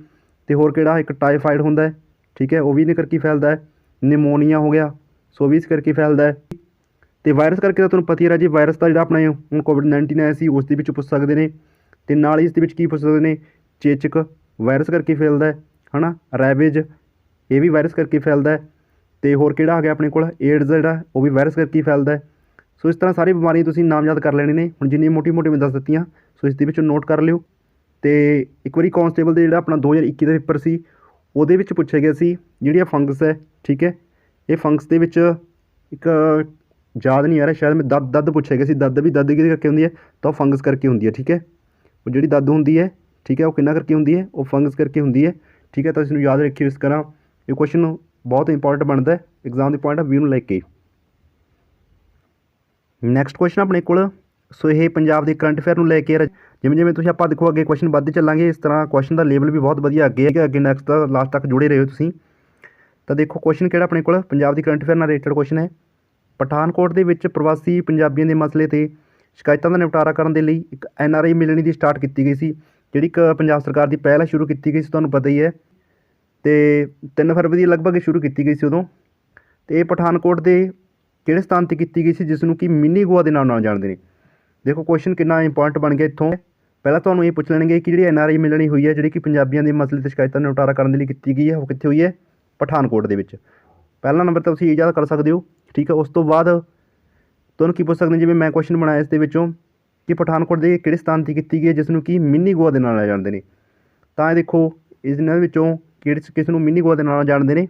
ਤੇ ਹੋਰ ਕਿਹੜਾ? ਇੱਕ ਟਾਈਫਾਈਡ ਹੁੰਦਾ ਠੀਕ ਹੈ, ਉਹ ਵੀ ਇਹਨਾਂ ਕਰਕੇ ਫੈਲਦਾ ਨਿਮੋਨੀਆ ਹੋ ਗਿਆ ਸੋ ਵੀ ਇਸ ਕਰਕੇ ਫੈਲਦਾ ਹੈ। ਤੇ ਵਾਇਰਸ ਕਰਕੇ ਤਾਂ ਤੁਹਾਨੂੰ ਪਤਾ ਹੀ ਹੈ ਰਾਜੀ ਵਾਇਰਸ ਦਾ ਜਿਹੜਾ ਆਪਣਾ ਹੁਣ ਕੋਵਿਡ-19 ਆਇਆ ਸੀ, ਉਸ ਦੇ ਵਿੱਚ ਪੁੱਛ ਸਕਦੇ ਨੇ। ਤੇ ਨਾਲ ਹੀ ਇਸ ਦੇ ਵਿੱਚ ਕੀ ਪੁੱਛ ਸਕਦੇ ਨੇ? ਚੇਚਕ ਵਾਇਰਸ ਕਰਕੇ ਫੈਲਦਾ ਹੈ, ਹਨਾ? ਰੈਬੇਜ ਇਹ ਵੀ ਵਾਇਰਸ ਕਰਕੇ ਫੈਲਦਾ ਹੈ। ਤੇ ਹੋਰ ਕਿਹੜਾ ਆ ਗਿਆ ਆਪਣੇ ਕੋਲ? ਏਡਜ਼ ਜਿਹੜਾ, ਉਹ ਵੀ ਵਾਇਰਸ ਕਰਕੇ ਫੈਲਦਾ ਹੈ। ਸੋ ਇਸ ਤਰ੍ਹਾਂ ਸਾਰੀ ਬਿਮਾਰੀਆਂ ਤੁਸੀਂ ਨਾਮ ਯਾਦ ਕਰ ਲੈਣੇ ਨੇ। ਹੁਣ ਜਿੰਨੀ ਮੋਟੀ ਮੋਟੀ ਮੈਂ ਦੱਸ ਦਿੱਤੀਆਂ, ਸੋ ਇਸ ਦੇ ਵਿੱਚੋਂ ਨੋਟ ਕਰ ਲਿਓ। ਤੇ ਇੱਕ ਵਾਰੀ ਕਾਂਸਟੇਬਲ ਦੇ ਜਿਹੜਾ ਆਪਣਾ 2021 ਦਾ ਪੇਪਰ ਸੀ, ਉਹਦੇ ਵਿੱਚ ਪੁੱਛਿਆ ਗਿਆ ਸੀ, ਜਿਹੜੀਆਂ ਫੰਗਸ ਹੈ, ਠੀਕ ਹੈ? ਇਹ ਫੰਗਸ ਦੇ ਵਿੱਚ ਇੱਕ ਯਾਦ ਨਹੀਂ ਆ ਰਿਹਾ, ਸ਼ਾਇਦ ਮੈਂ ਦੱਦ ਦੱਦ ਪੁੱਛਿਆ ਗਿਆ ਸੀ, ਦੱਦ ਵੀ ਦੱਦ ਕਿਹਦੇ ਕਰਕੇ ਹੁੰਦੀ ਹੈ? ਤਾਂ ਉਹ ਫੰਗਸ ਕਰਕੇ ਹੁੰਦੀ ਹੈ, ਠੀਕ ਹੈ? ਉਹ ਜਿਹੜੀ ਦੱਦ ਹੁੰਦੀ ਹੈ, ਠੀਕ ਹੈ, ਉਹ ਕਿੰਨਾ ਕਰਕੇ ਹੁੰਦੀ ਹੈ? ਉਹ ਫੰਗਸ ਕਰਕੇ ਹੁੰਦੀ ਹੈ, ਠੀਕ ਹੈ? ਤਾਂ ਇਸ ਨੂੰ ਯਾਦ ਰੱਖਿਓ ਇਸ ਤਰ੍ਹਾਂ, ਇਹ ਕੁਐਸਚਨ ਬਹੁਤ ਇੰਪੋਰਟੈਂਟ ਬਣਦਾ ਹੈ ਐਗਜ਼ਾਮ ਦੇ ਪੁਆਇੰਟ ਆਫ ਵਿਊ ਨੂੰ ਲੈ ਕੇ। ਨੈਕਸਟ ਕੁਐਸਚਨ ਆਪਣੇ ਕੋਲ, ਸੋ ਇਹ ਪੰਜਾਬ ਦੇ ਕਰੰਟ ਅਫੇਅਰ ਨੂੰ ਲੈ ਕੇ ਜਿਵੇਂ ਜਿਵੇਂ ਤੁਸੀਂ ਆਪਾਂ ਦੇਖੋ ਅੱਗੇ ਕੁਐਸਚਨ ਵੱਧਦੇ ਚੱਲਾਂਗੇ, ਇਸ ਤਰ੍ਹਾਂ ਕੁਐਸਚਨ ਦਾ ਲੈਵਲ ਵੀ ਬਹੁਤ ਵਧੀਆ ਅੱਗੇ ਹੈ ਕਿ ਅੱਗੇ ਨੈਕਸਟ ਦਾ ਲਾਸਟ ਤੱਕ ਜੁੜੇ ਰਹੋ ਤੁਸੀਂ। ਤਾਂ ਦੇਖੋ ਕੁਐਸਚਨ ਕਿਹੜਾ ਆਪਣੇ ਕੋਲ? ਪੰਜਾਬ ਦੀ ਕਰੰਟ ਅਫੇਅਰ ਨਾਲ ਰਿਲੇਟਡ ਕੁਐਸਚਨ ਹੈ। ਪਠਾਨਕੋਟ ਦੇ ਵਿੱਚ ਪ੍ਰਵਾਸੀ ਪੰਜਾਬੀਆਂ ਦੇ ਮਸਲੇ ਤੇ ਸ਼ਿਕਾਇਤਾਂ ਦਾ ਨਿਪਟਾਰਾ ਕਰਨ ਦੇ ਲਈ ਇੱਕ ਐਨ ਆਰ ਆਈ ਮਿਲਣੀ ਦੀ ਸਟਾਰਟ ਕੀਤੀ ਗਈ ਸੀ, ਜਿਹੜੀ ਇੱਕ ਪੰਜਾਬ ਸਰਕਾਰ ਦੀ ਪਹਿਲ ਸ਼ੁਰੂ ਕੀਤੀ ਗਈ ਸੀ, ਤੁਹਾਨੂੰ ਪਤਾ ਹੀ ਹੈ। ਤੇ 3 ਫਰਵਰੀ ਦੀ ਲਗਭਗ ਇਹ ਸ਼ੁਰੂ ਕੀਤੀ ਗਈ ਸੀ ਉਦੋਂ। ਤੇ ਇਹ ਪਠਾਨਕੋਟ ਦੇ ਕਿਹੜੇ ਸਥਾਨ ਤੇ ਕੀਤੀ ਗਈ ਸੀ ਜਿਸ ਨੂੰ ਕਿ ਮਿੰਨੀ ਗੋਆ ਦੇ ਨਾਮ ਨਾਲ ਜਾਣਦੇ ਨੇ। ਦੇਖੋ ਕੁਐਸਚਨ ਕਿੰਨਾ ਇੰਪੋਰਟੈਂਟ ਬਣ ਗਿਆ ਇੱਥੋਂ। ਪਹਿਲਾਂ ਤੁਹਾਨੂੰ ਇਹ ਪੁੱਛ ਲੈਣਗੇ ਕਿ ਜਿਹੜੀ ਐਨ ਆਰ ਆਈ ਮਿਲਣੀ ਹੋਈ ਹੈ, ਜਿਹੜੀ ਕਿ ਪੰਜਾਬੀਆਂ ਦੇ ਮਸਲੇ ਤੇ ਸ਼ਿਕਾਇਤਾਂ ਦਾ ਨਿਪਟਾਰਾ ਕਰਨ ਦੇ ਲਈ ਕੀਤੀ ਗਈ ਹੈ, ਉਹ ਕਿੱਥੇ ਹੋਈ ਹੈ? ਪਠਾਨਕੋਟ ਦੇ ਵਿੱਚ। ਪਹਿਲਾ ਨੰਬਰ ਤਾਂ ਤੁਸੀਂ ਇਹ ਯਾਦ ਕਰ ਸਕਦੇ ਹੋ, ਠੀਕ ਹੈ ਉਸ ਤੋਂ ਬਾਅਦ ਤੁਹਾਨੂੰ ਕੀ ਪੁੱਛ ਸਕਦੇ ਜਿਵੇਂ ਮੈਂ ਕੁਐਸਚਨ ਬਣਾਇਆ ਇਸ ਦੇ ਵਿੱਚੋਂ ਕਿ ਪਠਾਨਕੋਟ ਦੇ ਕਿਹੜੇ ਸਥਾਨ ਤੇ ਕੀਤੀ ਗਈ ਹੈ ਜਿਸ ਨੂੰ ਕਿ ਮਿੰਨੀ ਗੋਆ ਦੇ ਨਾਲ ਜਾਣਦੇ ਨੇ। ਤਾਂ ਇਹ ਦੇਖੋ, ਇਸ ਇਹਨਾਂ ਵਿੱਚੋਂ ਕਿਹੜੇ ਕਿਸ ਨੂੰ ਮਿੰਨੀ ਗੋਆ ਦੇ ਨਾਲ ਜਾਣਦੇ ਨੇ?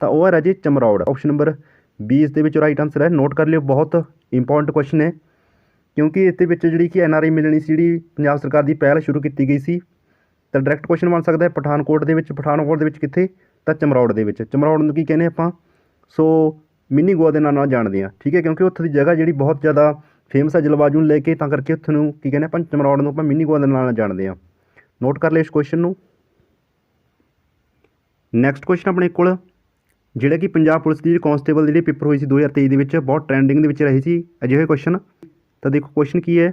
ਤਾਂ ਉਹ ਹੈ ਰਾਜੇ ਚਮਰੌੜ ਆਪਸ਼ਨ ਨੰਬਰ 20 ਇਸ ਦੇ ਵਿੱਚ ਰਾਈਟ ਆਨਸਰ ਹੈ। ਨੋਟ ਕਰ ਲਿਓ, ਬਹੁਤ ਇੰਪੋਰਟੈਂਟ ਕੁਐਸਚਨ ਹੈ। ਕਿਉਂਕਿ ਇਸ ਦੇ ਵਿੱਚ ਜਿਹੜੀ ਕਿ ਐਨ ਆਰ ਆਈ ਮਿਲਣੀ ਸੀ, ਜਿਹੜੀ ਪੰਜਾਬ ਸਰਕਾਰ ਦੀ ਪਹਿਲ ਸ਼ੁਰੂ ਕੀਤੀ ਗਈ ਸੀ, ਤਾਂ ਡਾਇਰੈਕਟ ਕੁਐਸਚਨ ਬਣ ਸਕਦਾ ਹੈ। ਪਠਾਨਕੋਟ ਦੇ ਵਿੱਚ, ਪਠਾਨਕੋਟ ਦੇ ਵਿੱਚ ਕਿੱਥੇ? ਤਾਂ ਚਮਰੌੜ ਦੇ ਵਿੱਚ। ਚਮਰੌੜ ਨੂੰ ਕੀ ਕਹਿੰਦੇ ਆਪਾਂ? ਸੋ ਮਿੰਨੀ ਗੋਆ ਦੇ ਨਾਂ ਨਾਲ ਜਾਣਦੇ ਆ ਠੀਕ ਹੈ, ਕਿਉਂਕਿ ਉੱਥੇ ਦੀ ਜਗ੍ਹਾ ਜਿਹੜੀ ਬਹੁਤ ਜ਼ਿਆਦਾ ਫੇਮਸ ਹੈ ਜਲਵਾਯੂ ਨੂੰ ਲੈ ਕੇ, ਤਾਂ ਕਰਕੇ ਉੱਥੇ ਨੂੰ ਕੀ ਕਹਿੰਦੇ ਆਪਾਂ? ਚਮਰੌੜ ਨੂੰ ਆਪਾਂ ਮਿੰਨੀ ਗੋਆ ਦੇ ਨਾਂ ਨਾਲ ਜਾਣਦੇ ਆ ਨੋਟ ਕਰ ਲਿਓ ਇਸ ਕੁਐਸਚਨ ਨੂੰ। ਨੈਕਸਟ ਕੁਐਸਚਨ ਆਪਣੇ ਕੋਲ। ਜਿਹੜਾ ਕਿ ਪੰਜਾਬ ਪੁਲਿਸ ਦੀ ਕਾਂਸਟੇਬਲ ਜਿਹੜੀ ਪੇਪਰ ਹੋਈ ਸੀ 2023 ਦੇ ਵਿੱਚ, ਬਹੁਤ ਟ੍ਰੈਂਡਿੰਗ ਦੇ ਵਿੱਚ ਰਹੀ ਸੀ। ਅਜਿਹੇ ਕੁਐਸਚਨ ਤਾਂ ਦੇਖੋ ਕੁਐਸਚਨ ਕੀ ਹੈ?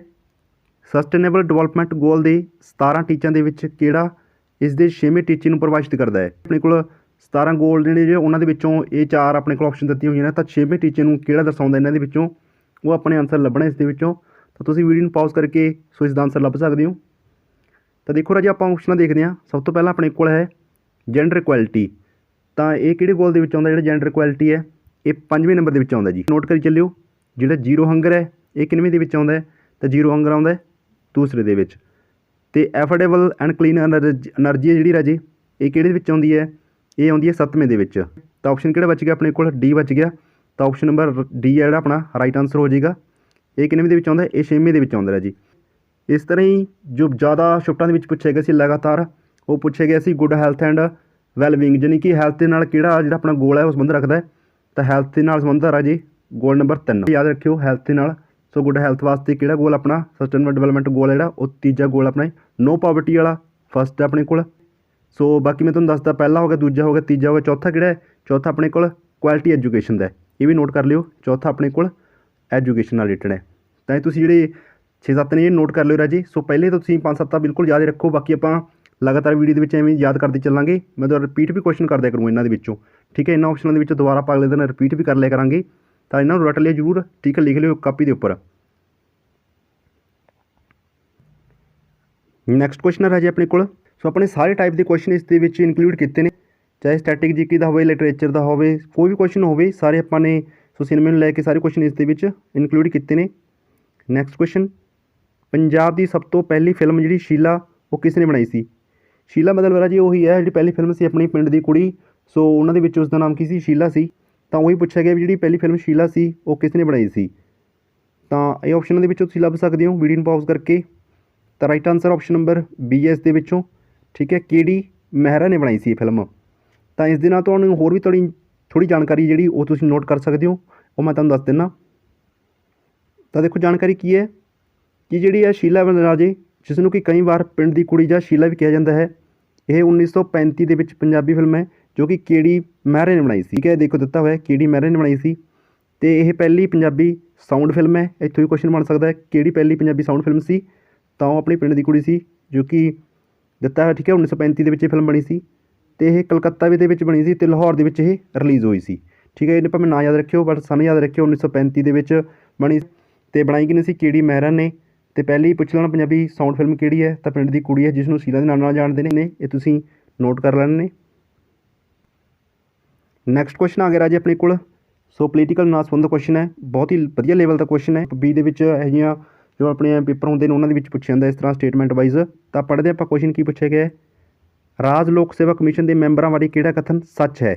ਸਸਟੇਨੇਬਲ ਡਿਵੈਲਪਮੈਂਟ ਗੋਲ ਦੇ 17 ਟੀਚਿਆਂ ਦੇ ਵਿੱਚ ਕਿਹੜਾ ਇਸ ਦੇ 6ਵੇਂ ਟੀਚੇ ਨੂੰ ਪ੍ਰਭਾਸ਼ਿਤ ਕਰਦਾ ਹੈ। ਆਪਣੇ ਕੋਲ 17 ਗੋਲ ਜਿਹੜੇ ਜੇ, ਉਹਨਾਂ ਦੇ ਵਿੱਚੋਂ ਇਹ ਚਾਰ ਆਪਣੇ ਕੋਲ ਆਪਸ਼ਨ ਦਿੱਤੀਆਂ ਹੋਈਆਂ ਨੇ, ਤਾਂ 6ਵੇਂ ਟੀਚੇ ਨੂੰ ਕਿਹੜਾ ਦਰਸਾਉਂਦਾ ਇਹਨਾਂ ਦੇ ਵਿੱਚੋਂ? ਉਹ ਆਪਣੇ ਆਨਸਰ ਲੱਭਣਾ ਇਸ ਦੇ ਵਿੱਚੋਂ। ਤਾਂ ਤੁਸੀਂ ਵੀਡੀਓ ਨੂੰ ਪਾਜ਼ ਕਰਕੇ ਸੋ ਇਸ ਦਾ ਆਨਸਰ ਲੱਭ ਸਕਦੇ ਹੋ। ਤਾਂ ਦੇਖੋ ਰਾਜੇ, ਆਪਾਂ ਆਪਸ਼ਨਾਂ ਦੇਖਦੇ ਹਾਂ। ਸਭ ਤੋਂ ਪਹਿਲਾਂ ਆਪਣੇ ਕੋਲ ਹੈ ਜੈਂਡਰ ਇਕੁਐਲਿਟੀ ਤਾਂ ਇਹ ਕਿਹੜੇ ਗੋਲ ਦੇ ਵਿੱਚ ਆਉਂਦਾ, ਜਿਹੜਾ ਜੈਂਡਰ ਇਕੁਐਲਿਟੀ ਹੈ, ਇਹ ਪੰਜਵੇਂ ਨੰਬਰ ਦੇ ਵਿੱਚ ਆਉਂਦਾ ਜੀ। ਨੋਟ ਕਰੀ ਚੱਲਿਓ। ਜਿਹੜਾ ਜ਼ੀਰੋ ਹੰਗਰ ਹੈ, ਇਹ ਕਿੰਨਵੇਂ ਦੇ ਵਿੱਚ ਆਉਂਦਾ ਹੈ? ਤਾਂ ਜ਼ੀਰੋ ਹੰਗਰ ਆਉਂਦਾ ਹੈ ਦੂਸਰੇ ਦੇ ਵਿੱਚ। ਅਤੇ affordable and clean energy energy ਹੈ ਜਿਹੜੀ ਰਾਜੇ, ਇਹ ਕਿਹੜੇ ਵਿੱਚ ਆਉਂਦੀ ਹੈ? ਇਹ ਆਉਂਦੀ ਹੈ ਸੱਤਵੇਂ ਦੇ ਵਿੱਚ। ਤਾਂ ਆਪਸ਼ਨ ਕਿਹੜਾ ਬਚ ਗਿਆ? ਆਪਣੇ ਕੋਲ ਡੀ ਬਚ ਗਿਆ। ਤਾਂ ਆਪਸ਼ਨ ਨੰਬਰ ਡੀ ਹੈ ਜਿਹੜਾ ਆਪਣਾ ਰਾਈਟ ਆਨਸਰ ਹੋ ਜਾਏਗਾ। ਇਹ ਕਿੰਨੇਵੇਂ ਦੇ ਵਿੱਚ ਆਉਂਦਾ ਇਹ ਛੇਵੇਂ ਦੇ ਵਿੱਚ ਆਉਂਦਾ ਹੈ ਜੀ ਇਸ ਤਰ੍ਹਾਂ ਹੀ ਜੋ ਜ਼ਿਆਦਾ ਸ਼ਿਫਟਾਂ ਦੇ ਵਿੱਚ ਪੁੱਛਿਆ ਗਿਆ ਸੀ ਲਗਾਤਾਰ, ਉਹ ਪੁੱਛਿਆ ਗਿਆ ਸੀ ਗੁੱਡ ਹੈਲਥ ਐਂਡ ਵੈਲਬੀਂਗ ਯਾਨੀ ਕਿ ਹੈਲਥ ਦੇ ਨਾਲ ਕਿਹੜਾ ਜਿਹੜਾ ਆਪਣਾ ਗੋਲ ਹੈ ਉਹ ਸੰਬੰਧ ਰੱਖਦਾ ਤਾਂ ਹੈਲਥ ਦੇ ਨਾਲ ਸੰਬੰਧ ਹੈ ਜੀ ਗੋਲ ਨੰਬਰ 3 ਯਾਦ ਰੱਖਿਓ ਹੈਲਥ ਦੇ ਨਾਲ ਸੋ ਗੁੱਡ ਹੈਲਥ ਵਾਸਤੇ ਕਿਹੜਾ ਗੋਲ ਆਪਣਾ? ਸਸਟੇਨੇਬਲ ਡਿਵੈਲਪਮੈਂਟ ਗੋਲ ਜਿਹੜਾ, ਉਹ ਤੀਜਾ ਗੋਲ ਆਪਣਾ ਨੋ ਪਾਵਰਟੀ ਵਾਲਾ ਫਸਟ ਆਪਣੇ ਕੋਲ। ਸੋ ਬਾਕੀ ਮੈਂ ਤੁਹਾਨੂੰ ਦੱਸਦਾ, ਪਹਿਲਾ ਹੋ ਗਿਆ, ਦੂਜਾ ਹੋ ਗਿਆ, ਤੀਜਾ ਹੋ ਗਿਆ, ਚੌਥਾ ਕਿਹੜਾ ਹੈ? ਚੌਥਾ ਆਪਣੇ ਕੋਲ ਕੁਆਲਿਟੀ ਐਜੂਕੇਸ਼ਨ ਦਾ ਇਹ ਵੀ ਨੋਟ ਕਰ ਲਿਓ, ਚੌਥਾ ਆਪਣੇ ਕੋਲ ਐਜੂਕੇਸ਼ਨ ਨਾਲ ਰਿਲੇਟਡ ਹੈ। ਤਾਂ ਇਹ ਤੁਸੀਂ ਜਿਹੜੇ 6-7 ਨੇ, ਇਹ ਨੋਟ ਕਰ ਲਿਓ ਰਾਜੀ। ਸੋ ਪਹਿਲੇ ਤਾਂ ਤੁਸੀਂ 5-7 ਤਾਂ ਬਿਲਕੁਲ ਯਾਦ ਰੱਖੋ, ਬਾਕੀ ਆਪਾਂ ਲਗਾਤਾਰ ਵੀਡੀਓ ਦੇ ਵਿੱਚ ਐਵੇਂ ਯਾਦ ਕਰਦੇ ਚੱਲਾਂਗੇ। ਮੈਂ ਤੁਹਾਨੂੰ ਰਿਪੀਟ ਵੀ ਕੁਐਸਚਨ ਕਰਦਿਆ ਕਰੂੰ ਇਹਨਾਂ ਦੇ ਵਿੱਚੋਂ। ਠੀਕ ਹੈ, ਇਹਨਾਂ ਆਪਸ਼ਨਾਂ ਦੇ ਵਿੱਚ ਦੁਬਾਰਾ ਆਪਾਂ ਅਗਲੇ ਦਿਨ ਰਿਪੀਟ ਵੀ ਕਰ ਲਿਆ ਕਰਾਂਗੇ। ਤਾਂ ਇਹਨਾਂ ਨੂੰ ਰੱਟ ਲਿਓ ਜ਼ਰੂਰ, ਠੀਕ ਹੈ, ਲਿਖ ਲਿਓ ਕਾਪੀ ਦੇ ਉੱਪਰ। ਨੈਕਸਟ ਕੁਐਸਚਨ ਹੈ ਰਾਜੀ ਆਪਣੇ ਕੋਲ। ਸੋ ਆਪਣੇ ਸਾਰੇ ਟਾਈਪ ਦੇ ਕੁਐਸਚਨ ਇਸ ਦੇ ਵਿੱਚ ਇਨਕਲੂਡ ਕੀਤੇ ਨੇ। ਚਾਹੇ ਸਟੈਟਿਕ ਜੀਕੇ ਦਾ ਹੋਵੇ ਲਿਟਰੇਚਰ ਦਾ ਹੋਵੇ, ਕੋਈ ਵੀ ਕੁਐਸਚਨ ਹੋਵੇ, ਸਾਰੇ ਆਪਾਂ ਨੇ ਸੋ ਸਿਨੇਮੇ ਨੂੰ ਲੈ ਕੇ ਸਾਰੇ ਕੁਐਸਚਨ ਇਸ ਦੇ ਵਿੱਚ ਇਨਕਲੂਡ ਕੀਤੇ ਨੇ। ਨੈਕਸਟ ਕੁਐਸਚਨ ਪੰਜਾਬ ਦੀ ਸਭ ਤੋਂ ਪਹਿਲੀ ਫਿਲਮ ਜਿਹੜੀ ਸ਼ੀਲਾ, ਉਹ ਕਿਸ ਨੇ ਬਣਾਈ ਸੀ? ਸ਼ੀਲਾ ਮਤਲਬ ਰਾਜੀ ਉਹੀ ਹੈ, ਜਿਹੜੀ ਪਹਿਲੀ ਫਿਲਮ ਸੀ ਆਪਣੀ ਪਿੰਡ ਦੀ ਕੁੜੀ। ਸੋ ਉਹਨਾਂ ਦੇ ਵਿੱਚ ਉਸ ਦਾ ਨਾਮ ਕੀ ਸੀ? ਸ਼ੀਲਾ ਸੀ। ਤਾਂ ਉਹੀ ਪੁੱਛਿਆ ਗਿਆ ਵੀ ਜਿਹੜੀ ਪਹਿਲੀ ਫਿਲਮ ਸ਼ੀਲਾ ਸੀ, ਉਹ ਕਿਸ ਨੇ ਬਣਾਈ ਸੀ? ਤਾਂ ਇਹ ਆਪਸ਼ਨਾਂ ਦੇ ਵਿੱਚੋਂ ਤੁਸੀਂ ਲੱਭ ਸਕਦੇ ਹੋ, ਵੀਡੀਓ ਨੂੰ ਪਾਜ਼ ਕਰਕੇ। ਤਾਂ right answer option number B ਹੈ ਦੇ ਵਿੱਚੋਂ, ਠੀਕ ਹੈ ਕਿਹੜੀ ਮਹਿਰਾ ਨੇ ਬਣਾਈ ਸੀ ਇਹ ਫਿਲਮ ਤਾਂ ਇਸ ਦੇ ਨਾਲ ਤੁਹਾਨੂੰ ਹੋਰ ਵੀ ਥੋੜੀ ਥੋੜੀ ਜਾਣਕਾਰੀ ਜਿਹੜੀ, ਉਹ ਤੁਸੀਂ ਨੋਟ ਕਰ ਸਕਦੇ ਹੋ, ਉਹ ਮੈਂ ਤੁਹਾਨੂੰ ਦੱਸ ਦਿੰਦਾ ਤਾਂ ਦੇਖੋ, ਜਾਣਕਾਰੀ ਕੀ ਹੈ? ਕਿ ਜਿਹੜੀ ਹੈ ਸ਼ੀਲਾ ਰਾਜੇ, ਜਿਸ ਨੂੰ ਕਿ ਕਈ ਵਾਰ ਪਿੰਡ ਦੀ ਕੁੜੀ ਜਾਂ ਸ਼ੀਲਾ ਵੀ ਕਿਹਾ ਜਾਂਦਾ ਹੈ, ਇਹ 1935 ਦੇ ਵਿੱਚ ਪੰਜਾਬੀ ਫਿਲਮ ਹੈ ਜੋ ਕਿ ਕਿਹੜੀ ਮਹਿਰੇ ਨੇ ਬਣਾਈ ਸੀ। ਠੀਕ ਹੈ ਦੇਖੋ ਦਿੱਤਾ ਹੋਇਆ ਹੈ ਕਿਹੜੀ ਮਹਿਰੇ ਨੇ ਬਣਾਈ ਸੀ। ਤੇ ਇਹ ਪਹਿਲੀ ਪੰਜਾਬੀ ਸਾਊਂਡ ਫਿਲਮ ਹੈ। ਇੱਥੋਂ ਵੀ ਕੁਐਸਚਨ ਬਣ ਸਕਦਾ ਹੈ ਕਿਹੜੀ ਪਹਿਲੀ ਪੰਜਾਬੀ ਸਾਊਂਡ ਫਿਲਮ ਸੀ। ਤਾਂ ਉਹ ਆਪਣੀ ਪਿੰਡ ਦੀ ਕੁੜੀ ਸੀ, ਜੋ ਕਿ ਦਿੱਤਾ ਹੋਇਆ, ਠੀਕ ਹੈ 1935 ਦੇ ਵਿੱਚ ਇਹ ਫਿਲਮ ਬਣੀ ਸੀ। ਤੇ ਇਹ ਕਲਕੱਤਾ ਵੀ ਦੇ ਵਿੱਚ ਬਣੀ ਸੀ ਤੇ ਲਾਹੌਰ ਦੇ ਵਿੱਚ ਇਹ ਰਿਲੀਜ਼ ਹੋਈ ਸੀ। ਠੀਕ ਹੈ, ਇਹਨੇ ਭਾਵੇਂ ਨਾਂ ਯਾਦ ਰੱਖਿਓ ਬਟ ਸਾਨੂੰ ਯਾਦ ਰੱਖਿਓ 1935 ਦੇ ਵਿੱਚ ਬਣੀ ਤੇ ਬਣਾਈ ਕਿਨੇ ਸੀ? ਕਿਹੜੀ ਮਹਿਰਾ ਨੇ। ਤੇ ਪਹਿਲੀ ਪੁੱਛ ਲੈਣਾ ਪੰਜਾਬੀ ਸਾਊਂਡ ਫਿਲਮ ਕਿਹੜੀ ਹੈ, ਤਾਂ ਪਿੰਡ ਦੀ ਕੁੜੀ ਹੈ ਜਿਸ ਨੂੰ ਸ਼ੀਲਾ ਦੇ ਨਾਮ ਨਾਲ ਜਾਣਦੇ ਨੇ। ਇਹ ਤੁਸੀਂ ਨੋਟ ਕਰ ਲੈਣੇ ਨੇ। ਨੈਕਸਟ ਕੁਐਸਚਨ ਆ ਗਿਆ ਰਾਜੇ ਆਪਣੇ ਕੋਲ। ਸੋ ਪੋਲੀਟੀਕਲ ਨਾਲ ਸੰਬੰਧ ਕੁਐਸਚਨ ਹੈ। ਬਹੁਤ ਹੀ ਵਧੀਆ ਲੈਵਲ ਦਾ ਕੁਐਸਚਨ ਹੈ। ਬੀ ਦੇ ਵਿੱਚ ਇਹ ਜਿਹੀਆਂ ਜੋ ਆਪਣੇ ਪੇਪਰ ਹੁੰਦੇ ਨੇ, ਉਹਨਾਂ ਦੇ ਵਿੱਚ ਪੁੱਛਿਆ ਜਾਂਦਾ ਇਸ ਤਰ੍ਹਾਂ ਸਟੇਟਮੈਂਟ ਵਾਈਜ਼ ਤਾਂ ਪੜ੍ਹਦੇ ਆਪਾਂ ਕੁਐਸਚਨ ਕੀ ਪੁੱਛਿਆ ਗਿਆ ਰਾਜ ਲੋਕ ਸੇਵਾ ਕਮਿਸ਼ਨ ਦੇ ਮੈਂਬਰਾਂ ਬਾਰੇ ਕਿਹੜਾ ਕਥਨ ਸੱਚ ਹੈ?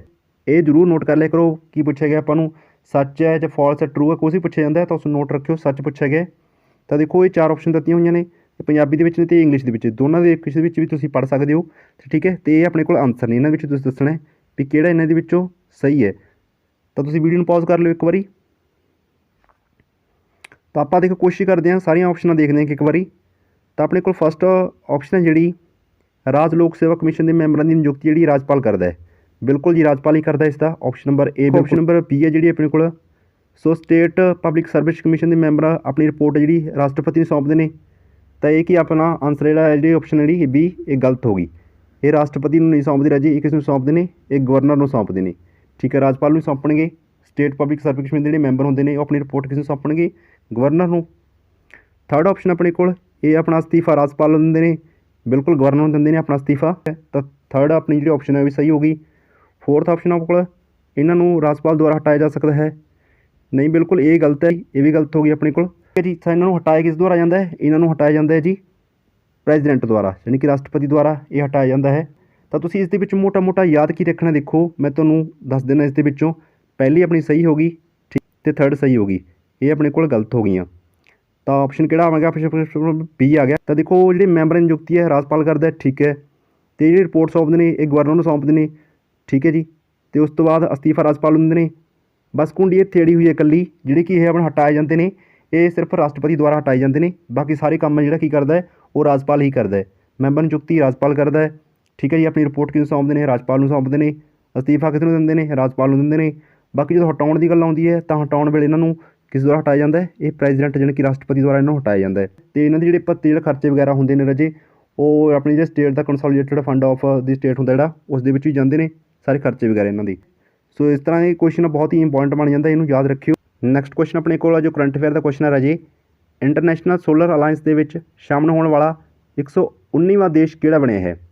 ਇਹ ਜ਼ਰੂਰ ਨੋਟ ਕਰ ਲਿਆ ਕਰੋ। ਕੀ ਪੁੱਛਿਆ ਗਿਆ ਆਪਾਂ ਨੂੰ? ਸੱਚ ਹੈ ਜਾਂ ਫਾਲਸ ਹੈ ਟਰੂ ਹੈ ਕੋਈ ਵੀ ਪੁੱਛਿਆ ਜਾਂਦਾ ਹੈ, ਤਾਂ ਉਸ ਨੂੰ ਨੋਟ ਰੱਖਿਓ, ਸੱਚ ਪੁੱਛਿਆ ਗਿਆ ਤਾਂ ਦੇਖੋ, ਇਹ ਚਾਰ ਆਪਸ਼ਨ ਦਿੱਤੀਆਂ ਹੋਈਆਂ ਨੇ। ਪੰਜਾਬੀ ਦੇ ਵਿੱਚ ਨੇ ਤੇ ਇੰਗਲਿਸ਼ ਦੇ ਵਿੱਚ। ਦੋਨਾਂ ਦੇ ਕਿਸੇ ਵਿੱਚ ਵੀ ਤੁਸੀਂ ਪੜ੍ਹ ਸਕਦੇ ਹੋ। ਠੀਕ ਹੈ, ਤੇ ਇਹ ਆਪਣੇ ਕੋਲ ਆਨਸਰ ਨੇ। ਇਹਨਾਂ ਵਿੱਚ ਤੁਸੀਂ ਦੱਸਣਾ ਹੈ ਵੀ ਕਿਹੜਾ ਇਹਨਾਂ ਦੇ ਵਿੱਚੋਂ ਸਹੀ ਹੈ। ਤਾਂ ਤੁਸੀਂ ਵੀਡੀਓ ਨੂੰ ਪੌਜ਼ ਕਰ ਲਿਓ ਇੱਕ ਵਾਰੀ। ਤਾਂ ਆਪਾਂ ਦੇਖੋ ਕੋਸ਼ਿਸ਼ ਕਰਦੇ ਹਾਂ ਸਾਰੀਆਂ ਆਪਸ਼ਨਾਂ ਦੇਖਦੇ ਹਾਂ ਕਿ ਇੱਕ ਵਾਰੀ। ਤਾਂ ਆਪਣੇ ਕੋਲ ਫਸਟ ਆਪਸ਼ਨ ਹੈ ਜਿਹੜੀ ਰਾਜ ਲੋਕ ਸੇਵਾ ਕਮਿਸ਼ਨ ਦੇ ਮੈਂਬਰਾਂ ਦੀ ਨਿਯੁਕਤੀ ਜਿਹੜੀ ਰਾਜਪਾਲ ਕਰਦਾ ਹੈ। ਬਿਲਕੁਲ ਜੀ ਰਾਜਪਾਲ ਹੀ ਕਰਦਾ ਇਸ ਦਾ option number A option number B ਹੈ ਜਿਹੜੀ ਆਪਣੇ ਕੋਲ। So state public service commission ਦੇ ਮੈਂਬਰ ਆਪਣੀ ਰਿਪੋਰਟ ਜਿਹੜੀ ਰਾਸ਼ਟਰਪਤੀ ਨੂੰ ਸੌਂਪਦੇ ਨੇ। ਤਾਂ ਇਹ ਕੀ ਆਪਣਾ ਆਨਸਰ ਜਿਹੜਾ ਹੈ ਜਿਹੜੀ ਆਪਸ਼ਨ ਜਿਹੜੀ ਬੀ ਇਹ ਗਲਤ ਹੋ ਗਈ। ਇਹ ਰਾਸ਼ਟਰਪਤੀ ਨੂੰ ਨਹੀਂ ਸੌਂਪਦੇ ਰਾਜੀ ਇਹ ਕਿਸ ਨੂੰ ਸੌਂਪਦੇ ਨੇ? ਇਹ ਗਵਰਨਰ ਨੂੰ ਸੌਂਪਦੇ ਨੇ। ਠੀਕ ਹੈ, ਰਾਜਪਾਲ ਨੂੰ ਸੌਂਪਣਗੇ। ਸਟੇਟ ਪਬਲਿਕ ਸਰਵਿਸ ਕਮਿਸ਼ਨ ਦੇ ਜਿਹੜੇ ਮੈਂਬਰ ਹੁੰਦੇ ਨੇ, ਉਹ ਆਪਣੀ ਰਿਪੋਰਟ ਕਿਸ ਨੂੰ ਸੌਂਪਣਗੇ। ਗਵਰਨਰ ਨੂੰ। ਥਰਡ ਆਪਸ਼ਨ ਆਪਣੇ ਕੋਲ, ਇਹ ਆਪਣਾ ਅਸਤੀਫਾ ਰਾਜਪਾਲ ਨੂੰ ਦਿੰਦੇ ਨੇ। ਬਿਲਕੁਲ ਗਵਰਨਰ ਨੂੰ ਦਿੰਦੇ ਨੇ ਆਪਣਾ ਅਸਤੀਫਾ। ਤਾਂ ਥਰਡ ਆਪਣੀ ਜਿਹੜੀ ਆਪਸ਼ਨ ਹੈ, ਉਹ ਵੀ ਸਹੀ ਹੋਗੀ ਫੋਰਥ ਆਪਸ਼ਨ ਆਪਣੇ ਕੋਲ, ਇਹਨਾਂ ਨੂੰ ਰਾਜਪਾਲ ਦੁਆਰਾ ਹਟਾਇਆ ਜਾ ਸਕਦਾ ਹੈ। ਨਹੀਂ, ਬਿਲਕੁਲ ਇਹ ਗਲਤ ਹੈ ਇਹ ਵੀ ਗਲਤ ਹੋ ਗਈ ਆਪਣੇ ਕੋਲ। ਠੀਕ ਹੈ ਜੀ, ਤਾਂ ਇਹਨਾਂ ਨੂੰ ਹਟਾਇਆ ਕਿਸ ਦੁਆਰਾ ਜਾਂਦਾ ਹੈ? ਇਹਨਾਂ ਨੂੰ ਹਟਾਇਆ ਜਾਂਦਾ ਹੈ ਜੀ ਪ੍ਰੈਜ਼ੀਡੈਂਟ ਦੁਆਰਾ, ਯਾਨੀ ਕਿ ਰਾਸ਼ਟਰਪਤੀ ਦੁਆਰਾ ਇਹ ਹਟਾਇਆ ਜਾਂਦਾ ਹੈ। ਤਾਂ ਤੁਸੀਂ ਇਸ ਦੇ ਵਿੱਚ ਮੋਟਾ-ਮੋਟਾ ਯਾਦ ਕੀ ਰੱਖਣਾ ਦੇਖੋ। ਮੈਂ ਤੁਹਾਨੂੰ ਦੱਸ ਦੇਣਾ ਇਸ ਦੇ ਵਿੱਚੋਂ। ਪਹਿਲੀ ਆਪਣੀ ਸਹੀ ਹੋ ਗਈ, ਠੀਕ, ਤੇ ਥਰਡ ਸਹੀ ਹੋ ਗਈ। ਇਹ ਆਪਣੇ ਕੋਲ ਗਲਤ ਹੋ ਗਈਆਂ। ਤਾਂ ਆਪਸ਼ਨ ਕਿਹੜਾ ਆਵੇਗਾ? ਆਪਸ਼ਨ ਬੀ ਆ ਗਿਆ। ਤਾਂ ਦੇਖੋ ਜਿਹੜੇ ਮੈਂਬਰ ਨਿਯੁਕਤੀ ਹੈ ਰਾਜਪਾਲ ਕਰਦਾ, ਠੀਕ ਹੈ। ਤੇ ਜਿਹੜੀ ਰਿਪੋਰਟ ਸੌਂਪਦੇ ਨੇ, ਇਹ ਗਵਰਨਰ ਨੂੰ ਸੌਂਪਦੇ ਨੇ, ਠੀਕ ਹੈ ਜੀ। ਤੇ ਉਸ ਤੋਂ ਬਾਅਦ ਅਸਤੀਫਾ ਰਾਜਪਾਲ ਹੁੰਦੇ ਨੇ। ਬਸ ਕੁੰਡੀ ਇੱਥੇ ਅੜੀ ਹੋਈ ਹੈ ਇਕੱਲੀ, ਜਿਹੜੀ ਕਿ ਇਹ ਆਪਣਾ ਹਟਾਏ ਜਾਂਦੇ ਨੇ। ਇਹ ਸਿਰਫ ਰਾਸ਼ਟਰਪਤੀ ਦੁਆਰਾ ਹਟਾਏ ਜਾਂਦੇ ਨੇ। ਬਾਕੀ ਸਾਰੇ ਕੰਮ ਜਿਹੜਾ ਕੀ ਕਰਦਾ ਹੈ, ਉਹ ਰਾਜਪਾਲ ਹੀ ਕਰਦਾ ਹੈ। ਮੈਂਬਰ ਨਿਯੁਕਤੀ ਰਾਜਪਾਲ ਕਰਦਾ ਹੈ। ਠੀਕ ਹੈ ਜੀ, ਆਪਣੀ ਰਿਪੋਰਟ ਕਿਸ ਸੌਂਪਦੇ ਨੇ? ਰਾਜਪਾਲ ਨੂੰ ਸੌਂਪਦੇ ਨੇ, ਅਸਤੀਫਾ ਕਿਸ ਨੂੰ ਦਿੰਦੇ ਨੇ? ਰਾਜਪਾਲ ਨੂੰ ਦਿੰਦੇ ਨੇ। ਬਾਕੀ ਜਦੋਂ ਹਟਾਉਣ ਦੀ ਗੱਲ ਆਉਂਦੀ ਹੈ, ਤਾਂ ਹਟਾਉਣ ਵੇਲੇ ਇਹਨਾਂ ਨੂੰ ਕਿਸ ਦੁਆਰਾ ਹਟਾਇਆ ਜਾਂਦਾ ਹੈ? ਇਹ ਪ੍ਰੈਜ਼ੀਡੈਂਟ ਜਾਣੀ ਕਿ ਰਾਸ਼ਟਰਪਤੀ ਦੁਆਰਾ ਇਹਨਾਂ ਨੂੰ ਹਟਾਇਆ ਜਾਂਦਾ ਹੈ। ਤੇ ਇਹਨਾਂ ਦੇ ਜਿਹੜੇ ਭੱਤੇ ਜਿਹੜੇ ਖਰਚੇ ਵਗੈਰਾ ਹੁੰਦੇ ਨੇ ਰਜੇ, ਉਹ ਆਪਣੀ ਜਿਹੜੇ state the consolidated fund of the state ਹੁੰਦਾ ਜਿਹੜਾ, ਉਸ ਦੇ ਵਿੱਚ ਵੀ ਜਾਂਦੇ ਨੇ ਸਾਰੇ ਖਰਚੇ ਵਗੈਰਾ ਇਹਨਾਂ ਦੀ। ਸੋ ਇਸ ਤਰ੍ਹਾਂ ਇਹ ਕੁਐਸਚਨ ਬਹੁਤ ਹੀ ਇੰਪੋਰਟੈਂਟ ਬਣ ਜਾਂਦਾ, ਇਹਨੂੰ ਯਾਦ ਰੱਖਿਓ। ਨੈਕਸਟ ਕੁਐਸਚਨ ਆਪਣੇ ਕੋਲ ਆ, ਜੋ ਕਰੰਟ ਅਫੇਅਰ ਦਾ ਕੁਐਸਚਨ ਹੈ ਰਾਜੇ। ਇੰਟਰਨੈਸ਼ਨਲ ਸੋਲਰ ਅਲਾਈਅੰਸ ਦੇ ਵਿੱਚ ਸ਼ਾਮਲ ਹੋਣ ਵਾਲਾ 119ਵਾਂ ਦੇਸ਼ ਕਿਹੜਾ ਬਣਿਆ ਹੈ?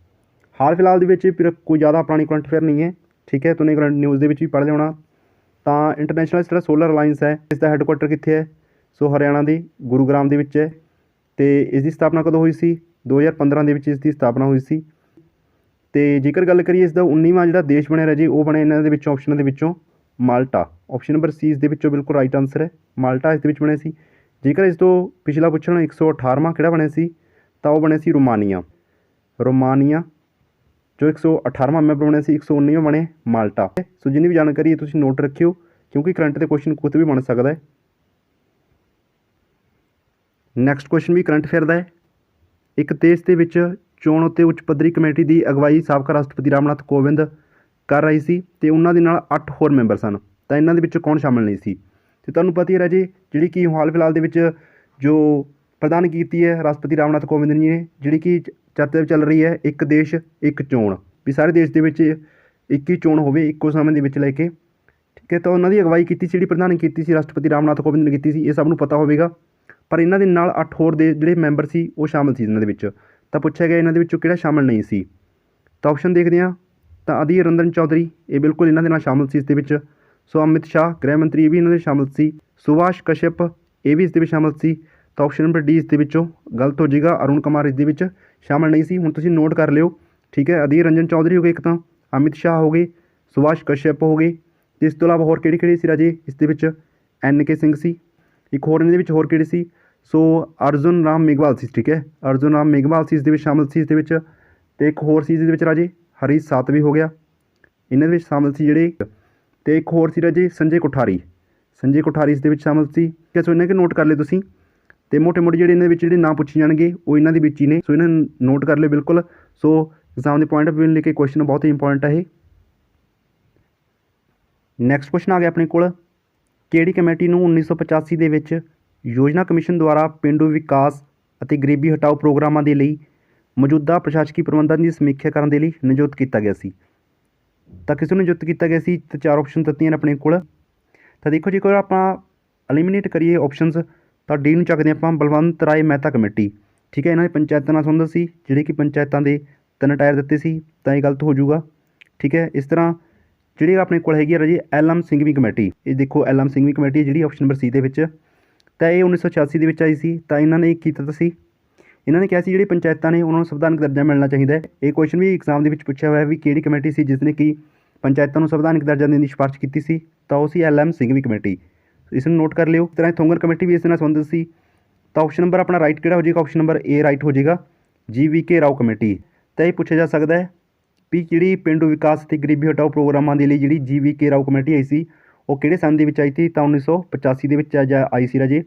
ਹਾਲ ਫਿਲਹਾਲ ਦੇ ਵਿੱਚ ਫਿਰ ਕੋਈ ਜ਼ਿਆਦਾ ਪੁਰਾਣੀ ਕਰੰਟ ਅਫੇਅਰ ਨਹੀਂ ਹੈ, ਠੀਕ ਹੈ? ਤੁਸੀਂ ਕਰੰਟ ਨਿਊਜ਼ ਦੇ ਵਿੱਚ ਵੀ ਪੜ੍ਹਦੇ ਹੋਣਾ ਤਾਂ ਇੰਟਰਨੈਸ਼ਨਲ ਜਿਹੜਾ ਸੋਲਰ ਅਲਾਈਅੰਸ ਹੈ, ਇਸ ਦਾ ਹੈੱਡਕੁਆਟਰ ਕਿੱਥੇ ਹੈ? ਸੋ ਹਰਿਆਣਾ ਦੇ, ਗੁਰੂਗ੍ਰਾਮ ਦੇ ਵਿੱਚ ਹੈ। ਤੇ ਇਸ ਦੀ ਸਥਾਪਨਾ ਕਦੋਂ ਹੋਈ ਸੀ? 2015 ਦੇ ਵਿੱਚ ਇਸ ਦੀ ਸਥਾਪਨਾ ਹੋਈ ਸੀ। ਤੇ ਜੇਕਰ ਗੱਲ ਕਰੀਏ ਇਸ ਦਾ 19ਵਾਂ ਜਿਹੜਾ ਦੇਸ਼ ਬਣਿਆ ਰਾਜੇ ਉਹ ਬਣਿਆ ਇਹਨਾਂ ਦੇ ਵਿੱਚੋਂ ਆਪਸ਼ਨਾਂ ਦੇ ਵਿੱਚੋਂ ਮਾਲਟਾ। ਆਪਸ਼ਨ ਨੰਬਰ ਸੀ ਇਸ ਦੇ ਵਿੱਚੋਂ ਬਿਲਕੁਲ ਰਾਈਟ ਆਨਸਰ ਹੈ। ਮਾਲਟਾ ਇਸ ਦੇ ਵਿੱਚ ਬਣਿਆ ਸੀ। ਜੇਕਰ ਇਸ ਤੋਂ ਪਿਛਲਾ ਪੁੱਛਣ 118ਵਾਂ ਕਿਹੜਾ ਬਣਿਆ ਸੀ? ਤਾਂ ਉਹ ਬਣਿਆ ਸੀ ਰੋਮਾਨੀਆ। ਰੋਮਾਨੀਆ ਜੋ 118ਵਾਂ ਮੈਂਬਰ ਬਣਿਆ ਸੀ 119ਵਾਂ ਬਣੇ ਮਾਲਟਾ। ਸੋ ਜਿੰਨੀ ਵੀ ਜਾਣਕਾਰੀ ਹੈ, ਤੁਸੀਂ ਨੋਟ ਰੱਖਿਓ, ਕਿਉਂਕਿ ਕਰੰਟ ਦੇ ਕੁਐਸਚਨ ਕੁਝ ਵੀ ਬਣ ਸਕਦਾ ਹੈ। ਨੈਕਸਟ ਕੁਐਸਚਨ ਵੀ ਕਰੰਟ ਅਫੇਅਰ ਦਾ ਹੈ। ਇੱਕ ਦੇਸ਼ ਦੇ ਵਿੱਚ ਚੋਣ ਉੱਤੇ ਉੱਚ ਪੱਧਰੀ ਕਮੇਟੀ ਦੀ ਅਗਵਾਈ ਸਾਬਕਾ ਰਾਸ਼ਟਰਪਤੀ ਰਾਮਨਾਥ ਕੋਵਿੰਦ ਕਰ ਰਹੀ ਸੀ ਤੇ ਉਹਨਾਂ ਦੇ ਨਾਲ 8 ਹੋਰ ਮੈਂਬਰ ਸਨ। ਤਾਂ ਇਹਨਾਂ ਦੇ ਵਿੱਚ ਕੌਣ ਸ਼ਾਮਲ ਨਹੀਂ ਸੀ? ਤੇ ਤੁਹਾਨੂੰ ਪਤਾ ਹੀ ਹੈ ਰਾਜੇ, ਜਿਹੜੀ ਕਿ ਹਾਲ ਫਿਲਹਾਲ ਦੇ ਵਿੱਚ ਜੋ ਪ੍ਰਦਾਨ ਕੀਤੀ ਹੈ ਰਾਸ਼ਟਰਪਤੀ ਰਾਮਨਾਥ ਕੋਵਿੰਦ ਜੀ ਨੇ, ਜਿਹੜੀ ਕਿ ਚਰਚਾ ਚੱਲ ਰਹੀ ਹੈ, ਇੱਕ ਦੇਸ਼, ਇੱਕ ਚੋਣ। ਵੀ ਸਾਰੇ ਦੇਸ਼ ਦੇ ਵਿੱਚ ਇੱਕ ਹੀ ਚੋਣ ਹੋਵੇ, ਇੱਕੋ ਸਮੇਂ ਦੇ ਵਿੱਚ ਲੈ ਕੇ। ਠੀਕ ਹੈ, ਤਾਂ ਉਹਨਾਂ ਦੀ ਅਗਵਾਈ ਕੀਤੀ ਸੀ, ਜਿਹੜੀ ਪ੍ਰਧਾਨ ਕੀਤੀ ਸੀ, ਰਾਸ਼ਟਰਪਤੀ ਰਾਮਨਾਥ ਕੋਵਿੰਦ ਨੇ ਕੀਤੀ ਸੀ, ਇਹ ਸਭ ਨੂੰ ਪਤਾ ਹੋਵੇਗਾ। ਪਰ ਇਹਨਾਂ ਦੇ ਨਾਲ 8 ਹੋਰ ਦੇ ਜਿਹੜੇ ਮੈਂਬਰ ਸੀ, ਉਹ ਸ਼ਾਮਲ ਸੀ ਇਹਨਾਂ ਦੇ ਵਿੱਚ। ਤਾਂ ਪੁੱਛਿਆ ਗਿਆ ਇਹਨਾਂ ਦੇ ਵਿੱਚੋਂ ਕਿਹੜਾ ਸ਼ਾਮਲ ਨਹੀਂ ਸੀ। ਤਾਂ ਆਪਸ਼ਨ ਦੇਖਦੇ ਹਾਂ, ਤਾਂ ਅਧੀਰ ਰੰਜਨ ਚੌਧਰੀ, ਇਹ ਬਿਲਕੁਲ ਇਹਨਾਂ ਦੇ ਨਾਲ ਸ਼ਾਮਲ ਸੀ ਇਸ ਦੇ ਵਿੱਚ। ਸੋ ਅਮਿਤ ਸ਼ਾਹ, ਗ੍ਰਹਿ ਮੰਤਰੀ, ਇਹ ਵੀ ਇਹਨਾਂ ਦੇ ਸ਼ਾਮਲ ਸੀ। ਸੁਭਾਸ਼ ਕਸ਼ਯਪ, ਇਹ ਵੀ ਇਸ ਦੇ ਵਿੱਚ ਸ਼ਾਮਲ ਸੀ। ਤਾਂ ਆਪਸ਼ਨ ਨੰਬਰ ਡੀ ਇਸ ਦੇ ਵਿੱਚੋਂ ਗਲਤ ਹੋ ਜਾਏਗਾ। ਅਰੁਣ ਕੁਮਾਰ ਇਸ ਦੇ ਵਿੱਚ ਸ਼ਾਮਲ ਨਹੀਂ ਸੀ। ਹੁਣ ਤੁਸੀਂ ਨੋਟ ਕਰ ਲਿਓ। ਠੀਕ ਹੈ, ਅਧੀਰ ਰੰਜਨ ਚੌਧਰੀ ਹੋ ਗਏ ਇੱਕ ਤਾਂ, ਅਮਿਤ ਸ਼ਾਹ ਹੋ ਗਏ, ਸੁਭਾਸ਼ ਕਸ਼ਯਪ ਹੋ ਗਏ। ਤੇ ਇਸ ਤੋਂ ਇਲਾਵਾ ਹੋਰ ਕਿਹੜੀ ਕਿਹੜੀ ਸੀ ਰਾਜੇ? ਇਸ ਦੇ ਵਿੱਚ ਐਨ ਕੇ ਸਿੰਘ ਸੀ। ਇੱਕ ਹੋਰ ਇਹਦੇ ਵਿੱਚ ਹੋਰ ਕਿਹੜੇ ਸੀ? ਸੋ ਅਰਜੁਨ ਰਾਮ ਮੇਘਵਾਲ ਸੀ, ਠੀਕ ਹੈ। ਅਰਜੁਨ ਰਾਮ ਮੇਘਵਾਲ ਸੀ, ਇਸ ਦੇ ਵਿੱਚ ਸ਼ਾਮਲ ਸੀ, ਇਸ ਦੇ ਵਿੱਚ। ਤੇ ਇੱਕ ਹੋਰ ਸੀ, ਇਸ ਦੇ ਵਿੱਚ ਰਾਜੇ ਹਰੀ ਸਾਤਵੀ ਹੋ ਗਿਆ। ਇਹਨਾਂ ਦੇ ਵਿੱਚ ਸ਼ਾਮਲ ਸੀ ਜਿਹੜੇ। ਤੇ ਇੱਕ ਹੋਰ ਸੀ ਰਾਜੇ, ਸੰਜੇ ਕੋਠਾਰੀ। ਸੰਜੇ ਕੋਠਾਰੀ ਇਸ ਦੇ ਵਿੱਚ ਸ਼ਾਮਲ ਸੀ। ਠੀਕ ਹੈ, ਸੋ ਇਹਨਾਂ ਕੇ ਨੋਟ ਕਰ ਲਿਓ ਤੁਸੀਂ। ਤੇ ਮੋਟੇ-ਮੋਟੇ ਜਿਹੜੇ ਇਹਨਾਂ ਵਿੱਚ ਜਿਹੜੇ ਨਾਂ ਪੁੱਛੇ ਜਾਣਗੇ, ਉਹ ਇਹਨਾਂ ਦੇ ਵਿੱਚ ਹੀ ਨੇ। ਸੋ ਇਹਨਾਂ ਨੂੰ ਨੋਟ ਕਰ ਲਿਓ ਬਿਲਕੁਲ। ਸੋ ਐਗਜ਼ਾਮ ਦੇ ਪੁਆਇੰਟ ਆਫ ਵਿਊ ਲੈ ਕੇ ਕੁਐਸਚਨ ਬਹੁਤ ਹੀ ਇੰਪੋਰਟੈਂਟ ਹੈ ਨੈਕਸਟ ਕੁਐਸਚਨ ਆ ਗਿਆ ਆਪਣੇ ਕੋਲ। ਕਿਹੜੀ ਕਮੇਟੀ ਨੂੰ 1985 ਦੇ ਵਿੱਚ ਯੋਜਨਾ ਕਮਿਸ਼ਨ ਦੁਆਰਾ ਪਿੰਡੂ ਵਿਕਾਸ ਅਤੇ ਗਰੀਬੀ ਹਟਾਓ ਪ੍ਰੋਗਰਾਮਾਂ ਦੇ ਲਈ ਮੌਜੂਦਾ ਪ੍ਰਸ਼ਾਸਕੀ ਪ੍ਰਬੰਧਨ ਦੀ ਸਮੀਖਿਆ ਕਰਨ ਦੇ ਲਈ ਨਿਯੁਕਤ ਕੀਤਾ ਗਿਆ ਸੀ? ਤਾਂ ਕਿਸ ਨੂੰ ਨਿਯੁਕਤ ਕੀਤਾ ਗਿਆ ਸੀ? ਤੇ ਚਾਰ ਆਪਸ਼ਨ ਦਿੱਤੀਆਂ ਨੇ ਆਪਣੇ ਕੋਲ। ਤਾਂ ਦੇਖੋ ਜੇਕਰ ਆਪਾਂ ਐਲੀਮੀਨੇਟ ਕਰੀਏ ਆਪਸ਼ਨਸ ਤਾਂ ਡੀ ਨੂੰ ਚੱਕਦੇ ਆਪਾਂ ਬਲਵੰਤ ਰਾਏ ਮਹਿਤਾ ਕਮੇਟੀ। ਠੀਕ ਹੈ, ਇਹਨਾਂ ਨੇ ਪੰਚਾਇਤਾਂ ਨਾਲ ਸੰਬੰਧਿਤ ਸੀ, ਜਿਹੜੇ ਕਿ ਪੰਚਾਇਤਾਂ ਦੇ ਤਿੰਨ ਟਾਇਰ ਦਿੱਤੇ ਸੀ, ਤਾਂ ਇਹ ਗਲਤ ਹੋ ਜਾਊਗਾ। ਠੀਕ ਹੈ, ਇਸ ਤਰ੍ਹਾਂ ਜਿਹੜੀ ਆਪਣੇ ਕੋਲ ਹੈਗੀ ਹੈ ਰਾਜੀ, ਐਲਐਮ ਸਿੰਘਵੀ ਕਮੇਟੀ। ਇਹ ਦੇਖੋ, ਐਲਐਮ ਸਿੰਘਵੀ ਕਮੇਟੀ ਹੈ ਜਿਹੜੀ ਆਪਸ਼ਨ ਨੰਬਰ ਸੀ ਦੇ ਵਿੱਚ। ਤਾਂ ਇਹ 1986 ਦੇ ਵਿੱਚ ਆਈ ਸੀ, ਤਾਂ ਇਹਨਾਂ ਨੇ ਕੀ ਕੀਤਾ ਸੀ। ਇਹਨਾਂ ਨੇ ਕਿਹਾ ਸੀ, ਜਿਹੜੀ ਪੰਚਾਇਤਾਂ ਨੇ ਉਹਨਾਂ ਨੂੰ ਸੰਵਿਧਾਨਕ ਦਰਜਾ ਮਿਲਣਾ ਚਾਹੀਦਾ ਹੈ। ਇਹ ਕੁਐਸਚਨ ਵੀ ਐਗਜ਼ਾਮ ਦੇ ਵਿੱਚ ਪੁੱਛਿਆ ਹੋਇਆ ਹੈ ਵੀ ਕਿਹੜੀ ਕਮੇਟੀ ਸੀ, ਜਿਸ ਨੇ ਕਿ ਪੰਚਾਇਤਾਂ ਨੂੰ ਸੰਵਿਧਾਨਕ ਦਰਜਾ ਦੇਣ ਦੀ ਸਿਫਾਰਿਸ਼ ਕੀਤੀ ਸੀ। ਤਾਂ ਉਹ ਸੀ ਐਲਐਮ ਸਿੰਘਵੀ ਕਮੇਟੀ। ਇਸ ਨੂੰ ਨੋਟ ਕਰ ਲਿਓ। ਇਸ ਤਰ੍ਹਾਂ ਥੋਂਗਰ ਕਮੇਟੀ ਵੀ ਇਸ ਨਾਲ ਸੰਬੰਧਿਤ ਸੀ। ਤਾਂ ਆਪਸ਼ਨ ਨੰਬਰ ਆਪਣਾ ਰਾਈਟ ਕਿਹੜਾ ਹੋ ਜਾਏਗਾ? ਆਪਸ਼ਨ ਨੰਬਰ ਏ ਰਾਈਟ ਹੋ ਜਾਏਗਾ। ਜੀ ਵੀ ਕੇ ਰਾਓ ਕਮੇਟੀ। ਤਾਂ ਇਹ ਪੁੱਛਿਆ ਜਾ ਸਕਦਾ ਹੈ ਵੀ ਜਿਹੜੀ ਪਿੰਡੂ ਵਿਕਾਸ ਅਤੇ ਗਰੀਬੀ ਹਟਾਓ ਪ੍ਰੋਗਰਾਮਾਂ ਦੇ ਲਈ ਜਿਹੜੀ ਜੀ ਵੀ ਕੇ ਰਾਓ ਕਮੇਟੀ ਆਈ ਸੀ, ਉਹ ਕਿਹੜੇ ਸੰਨ ਦੇ ਵਿੱਚ ਆਈ ਸੀ? ਤਾਂ 1985 ਦੇ ਵਿੱਚ ਆ ਆਈ ਸੀ ਰਾਜੇ।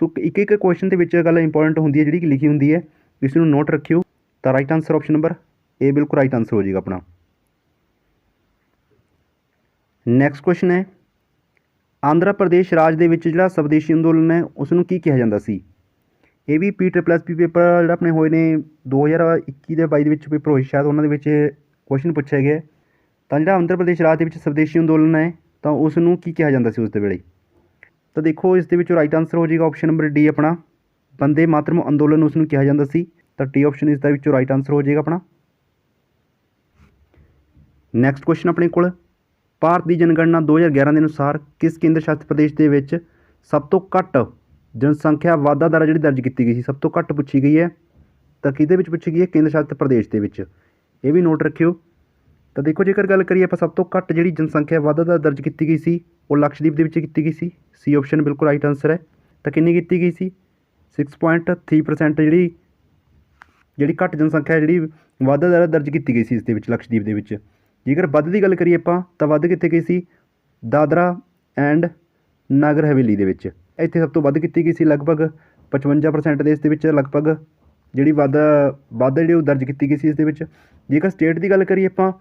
ਸੋ ਇੱਕ ਇੱਕ ਕੁਐਸਚਨ ਦੇ ਵਿੱਚ ਗੱਲ ਇੰਪੋਰਟੈਂਟ ਹੁੰਦੀ ਹੈ, ਜਿਹੜੀ ਕਿ ਲਿਖੀ ਹੁੰਦੀ ਹੈ। ਇਸ ਨੂੰ ਨੋਟ ਰੱਖਿਓ। ਤਾਂ right answer option number A ਬਿਲਕੁਲ ਰਾਈਟ ਆਨਸਰ ਹੋ ਜਾਏਗਾ ਆਪਣਾ। ਨੈਕਸਟ ਕੁਐਸਚਨ ਹੈ ਆਂਧਰਾ ਪ੍ਰਦੇਸ਼ ਰਾਜ ਦੇ ਵਿੱਚ ਜਿਹੜਾ ਸਵਦੇਸ਼ੀ ਅੰਦੋਲਨ ਹੈ ਉਸ ਨੂੰ ਕੀ ਕਿਹਾ ਜਾਂਦਾ ਸੀ? ਇਹ ਵੀ P triple S P paper ਜਿਹੜਾ ਆਪਣੇ ਹੋਏ ਨੇ 2021 ਦੇ 22 ਦੇ ਵਿੱਚ ਪੇਪਰ ਹੋਏ ਸ਼ਾਇਦ ਉਹਨਾਂ ਦੇ ਵਿੱਚ ਕੁਐਸਚਨ ਪੁੱਛਿਆ ਗਿਆ ਤਾਂ ਜਿਹੜਾ ਆਂਧਰਾ ਪ੍ਰਦੇਸ਼ ਰਾਜ ਦੇ ਵਿੱਚ ਸਵਦੇਸ਼ੀ ਅੰਦੋਲਨ ਹੈ, ਤਾਂ ਉਸ ਨੂੰ ਕੀ ਕਿਹਾ ਜਾਂਦਾ ਸੀ ਉਸ ਦੇ ਵੇਲੇ? ਤਾਂ ਦੇਖੋ, ਇਸ ਦੇ ਵਿੱਚੋਂ ਰਾਈਟ ਆਨਸਰ ਹੋ ਜਾਏਗਾ ਆਪਸ਼ਨ ਨੰਬਰ ਡੀ ਆਪਣਾ। ਬੰਦੇ ਮਾਤਰਮ ਅੰਦੋਲਨ ਉਸ ਨੂੰ ਕਿਹਾ ਜਾਂਦਾ ਸੀ। ਤਾਂ ਟੀ ਆਪਸ਼ਨ ਇਸ ਦਾ ਵਿੱਚੋਂ ਰਾਈਟ ਆਨਸਰ ਹੋ ਜਾਏਗਾ ਆਪਣਾ। ਨੈਕਸਟ ਕੁਐਸਚਨ ਆਪਣੇ ਕੋਲ। ਭਾਰਤ ਦੀ ਜਨਗਣਨਾ 2011 ਦੇ ਅਨੁਸਾਰ ਕਿਸ ਕੇਂਦਰ ਸ਼ਾਸਿਤ ਪ੍ਰਦੇਸ਼ ਦੇ ਵਿੱਚ ਸਭ ਤੋਂ ਘੱਟ ਜਨਸੰਖਿਆ ਵਾਧਾ ਦਰ ਜਿਹੜੀ ਦਰਜ ਕੀਤੀ ਗਈ ਸੀ, ਸਭ ਤੋਂ ਘੱਟ ਪੁੱਛੀ ਗਈ ਹੈ। ਤਾਂ ਕਿਹਦੇ ਵਿੱਚ ਪੁੱਛੀ ਗਈ ਹੈ? ਕੇਂਦਰ ਸ਼ਾਸਿਤ ਪ੍ਰਦੇਸ਼ ਦੇ ਵਿੱਚ। ਇਹ ਵੀ ਨੋਟ ਰੱਖਿਓ। ਤਾਂ ਦੇਖੋ, ਜੇਕਰ ਗੱਲ ਕਰੀਏ ਆਪਾਂ ਸਭ ਤੋਂ ਘੱਟ ਜਿਹੜੀ ਜਨਸੰਖਿਆ ਵਾਧਾ ਦਰ ਦਰਜ ਕੀਤੀ ਗਈ ਸੀ, ਉਹ ਲਕਸ਼ਦੀਪ ਦੇ ਵਿੱਚ ਕੀਤੀ ਗਈ ਸੀ। ਸੀ ਆਪਸ਼ਨ ਬਿਲਕੁਲ ਰਾਈਟ ਆਨਸਰ ਹੈ। ਤਾਂ ਕਿੰਨੀ ਕੀਤੀ ਗਈ ਸੀ? 6.3% ਜਿਹੜੀ ਜਿਹੜੀ ਘੱਟ ਜਨਸੰਖਿਆ ਜਿਹੜੀ ਵਾਧਾ ਦਰ ਦਰਜ ਕੀਤੀ ਗਈ ਸੀ ਇਸ ਦੇ ਵਿੱਚ, ਲਕਸ਼ਦੀਪ ਦੇ ਵਿੱਚ। ਜੇਕਰ ਵੱਧ ਦੀ ਗੱਲ ਕਰੀਏ ਆਪਾਂ, ਤਾਂ ਵੱਧ ਕਿੱਥੇ ਗਈ ਸੀ? ਦਾਦਰਾ ਐਂਡ ਨਾਗਰ ਹਵੇਲੀ ਦੇ ਵਿੱਚ। ਇੱਥੇ ਸਭ ਤੋਂ ਵੱਧ ਕੀਤੀ ਗਈ ਸੀ? ਲਗਭਗ 55% ਦੇ ਇਸ ਦੇ ਵਿੱਚ, ਲਗਭਗ ਜਿਹੜੀ ਵੱਧ ਵੱਧ ਜਿਹੜੀ ਉਹ ਦਰਜ ਕੀਤੀ ਗਈ ਸੀ ਇਸ ਦੇ ਵਿੱਚ। ਜੇਕਰ ਸਟੇਟ ਦੀ ਗੱਲ ਕਰੀਏ ਆਪਾਂ,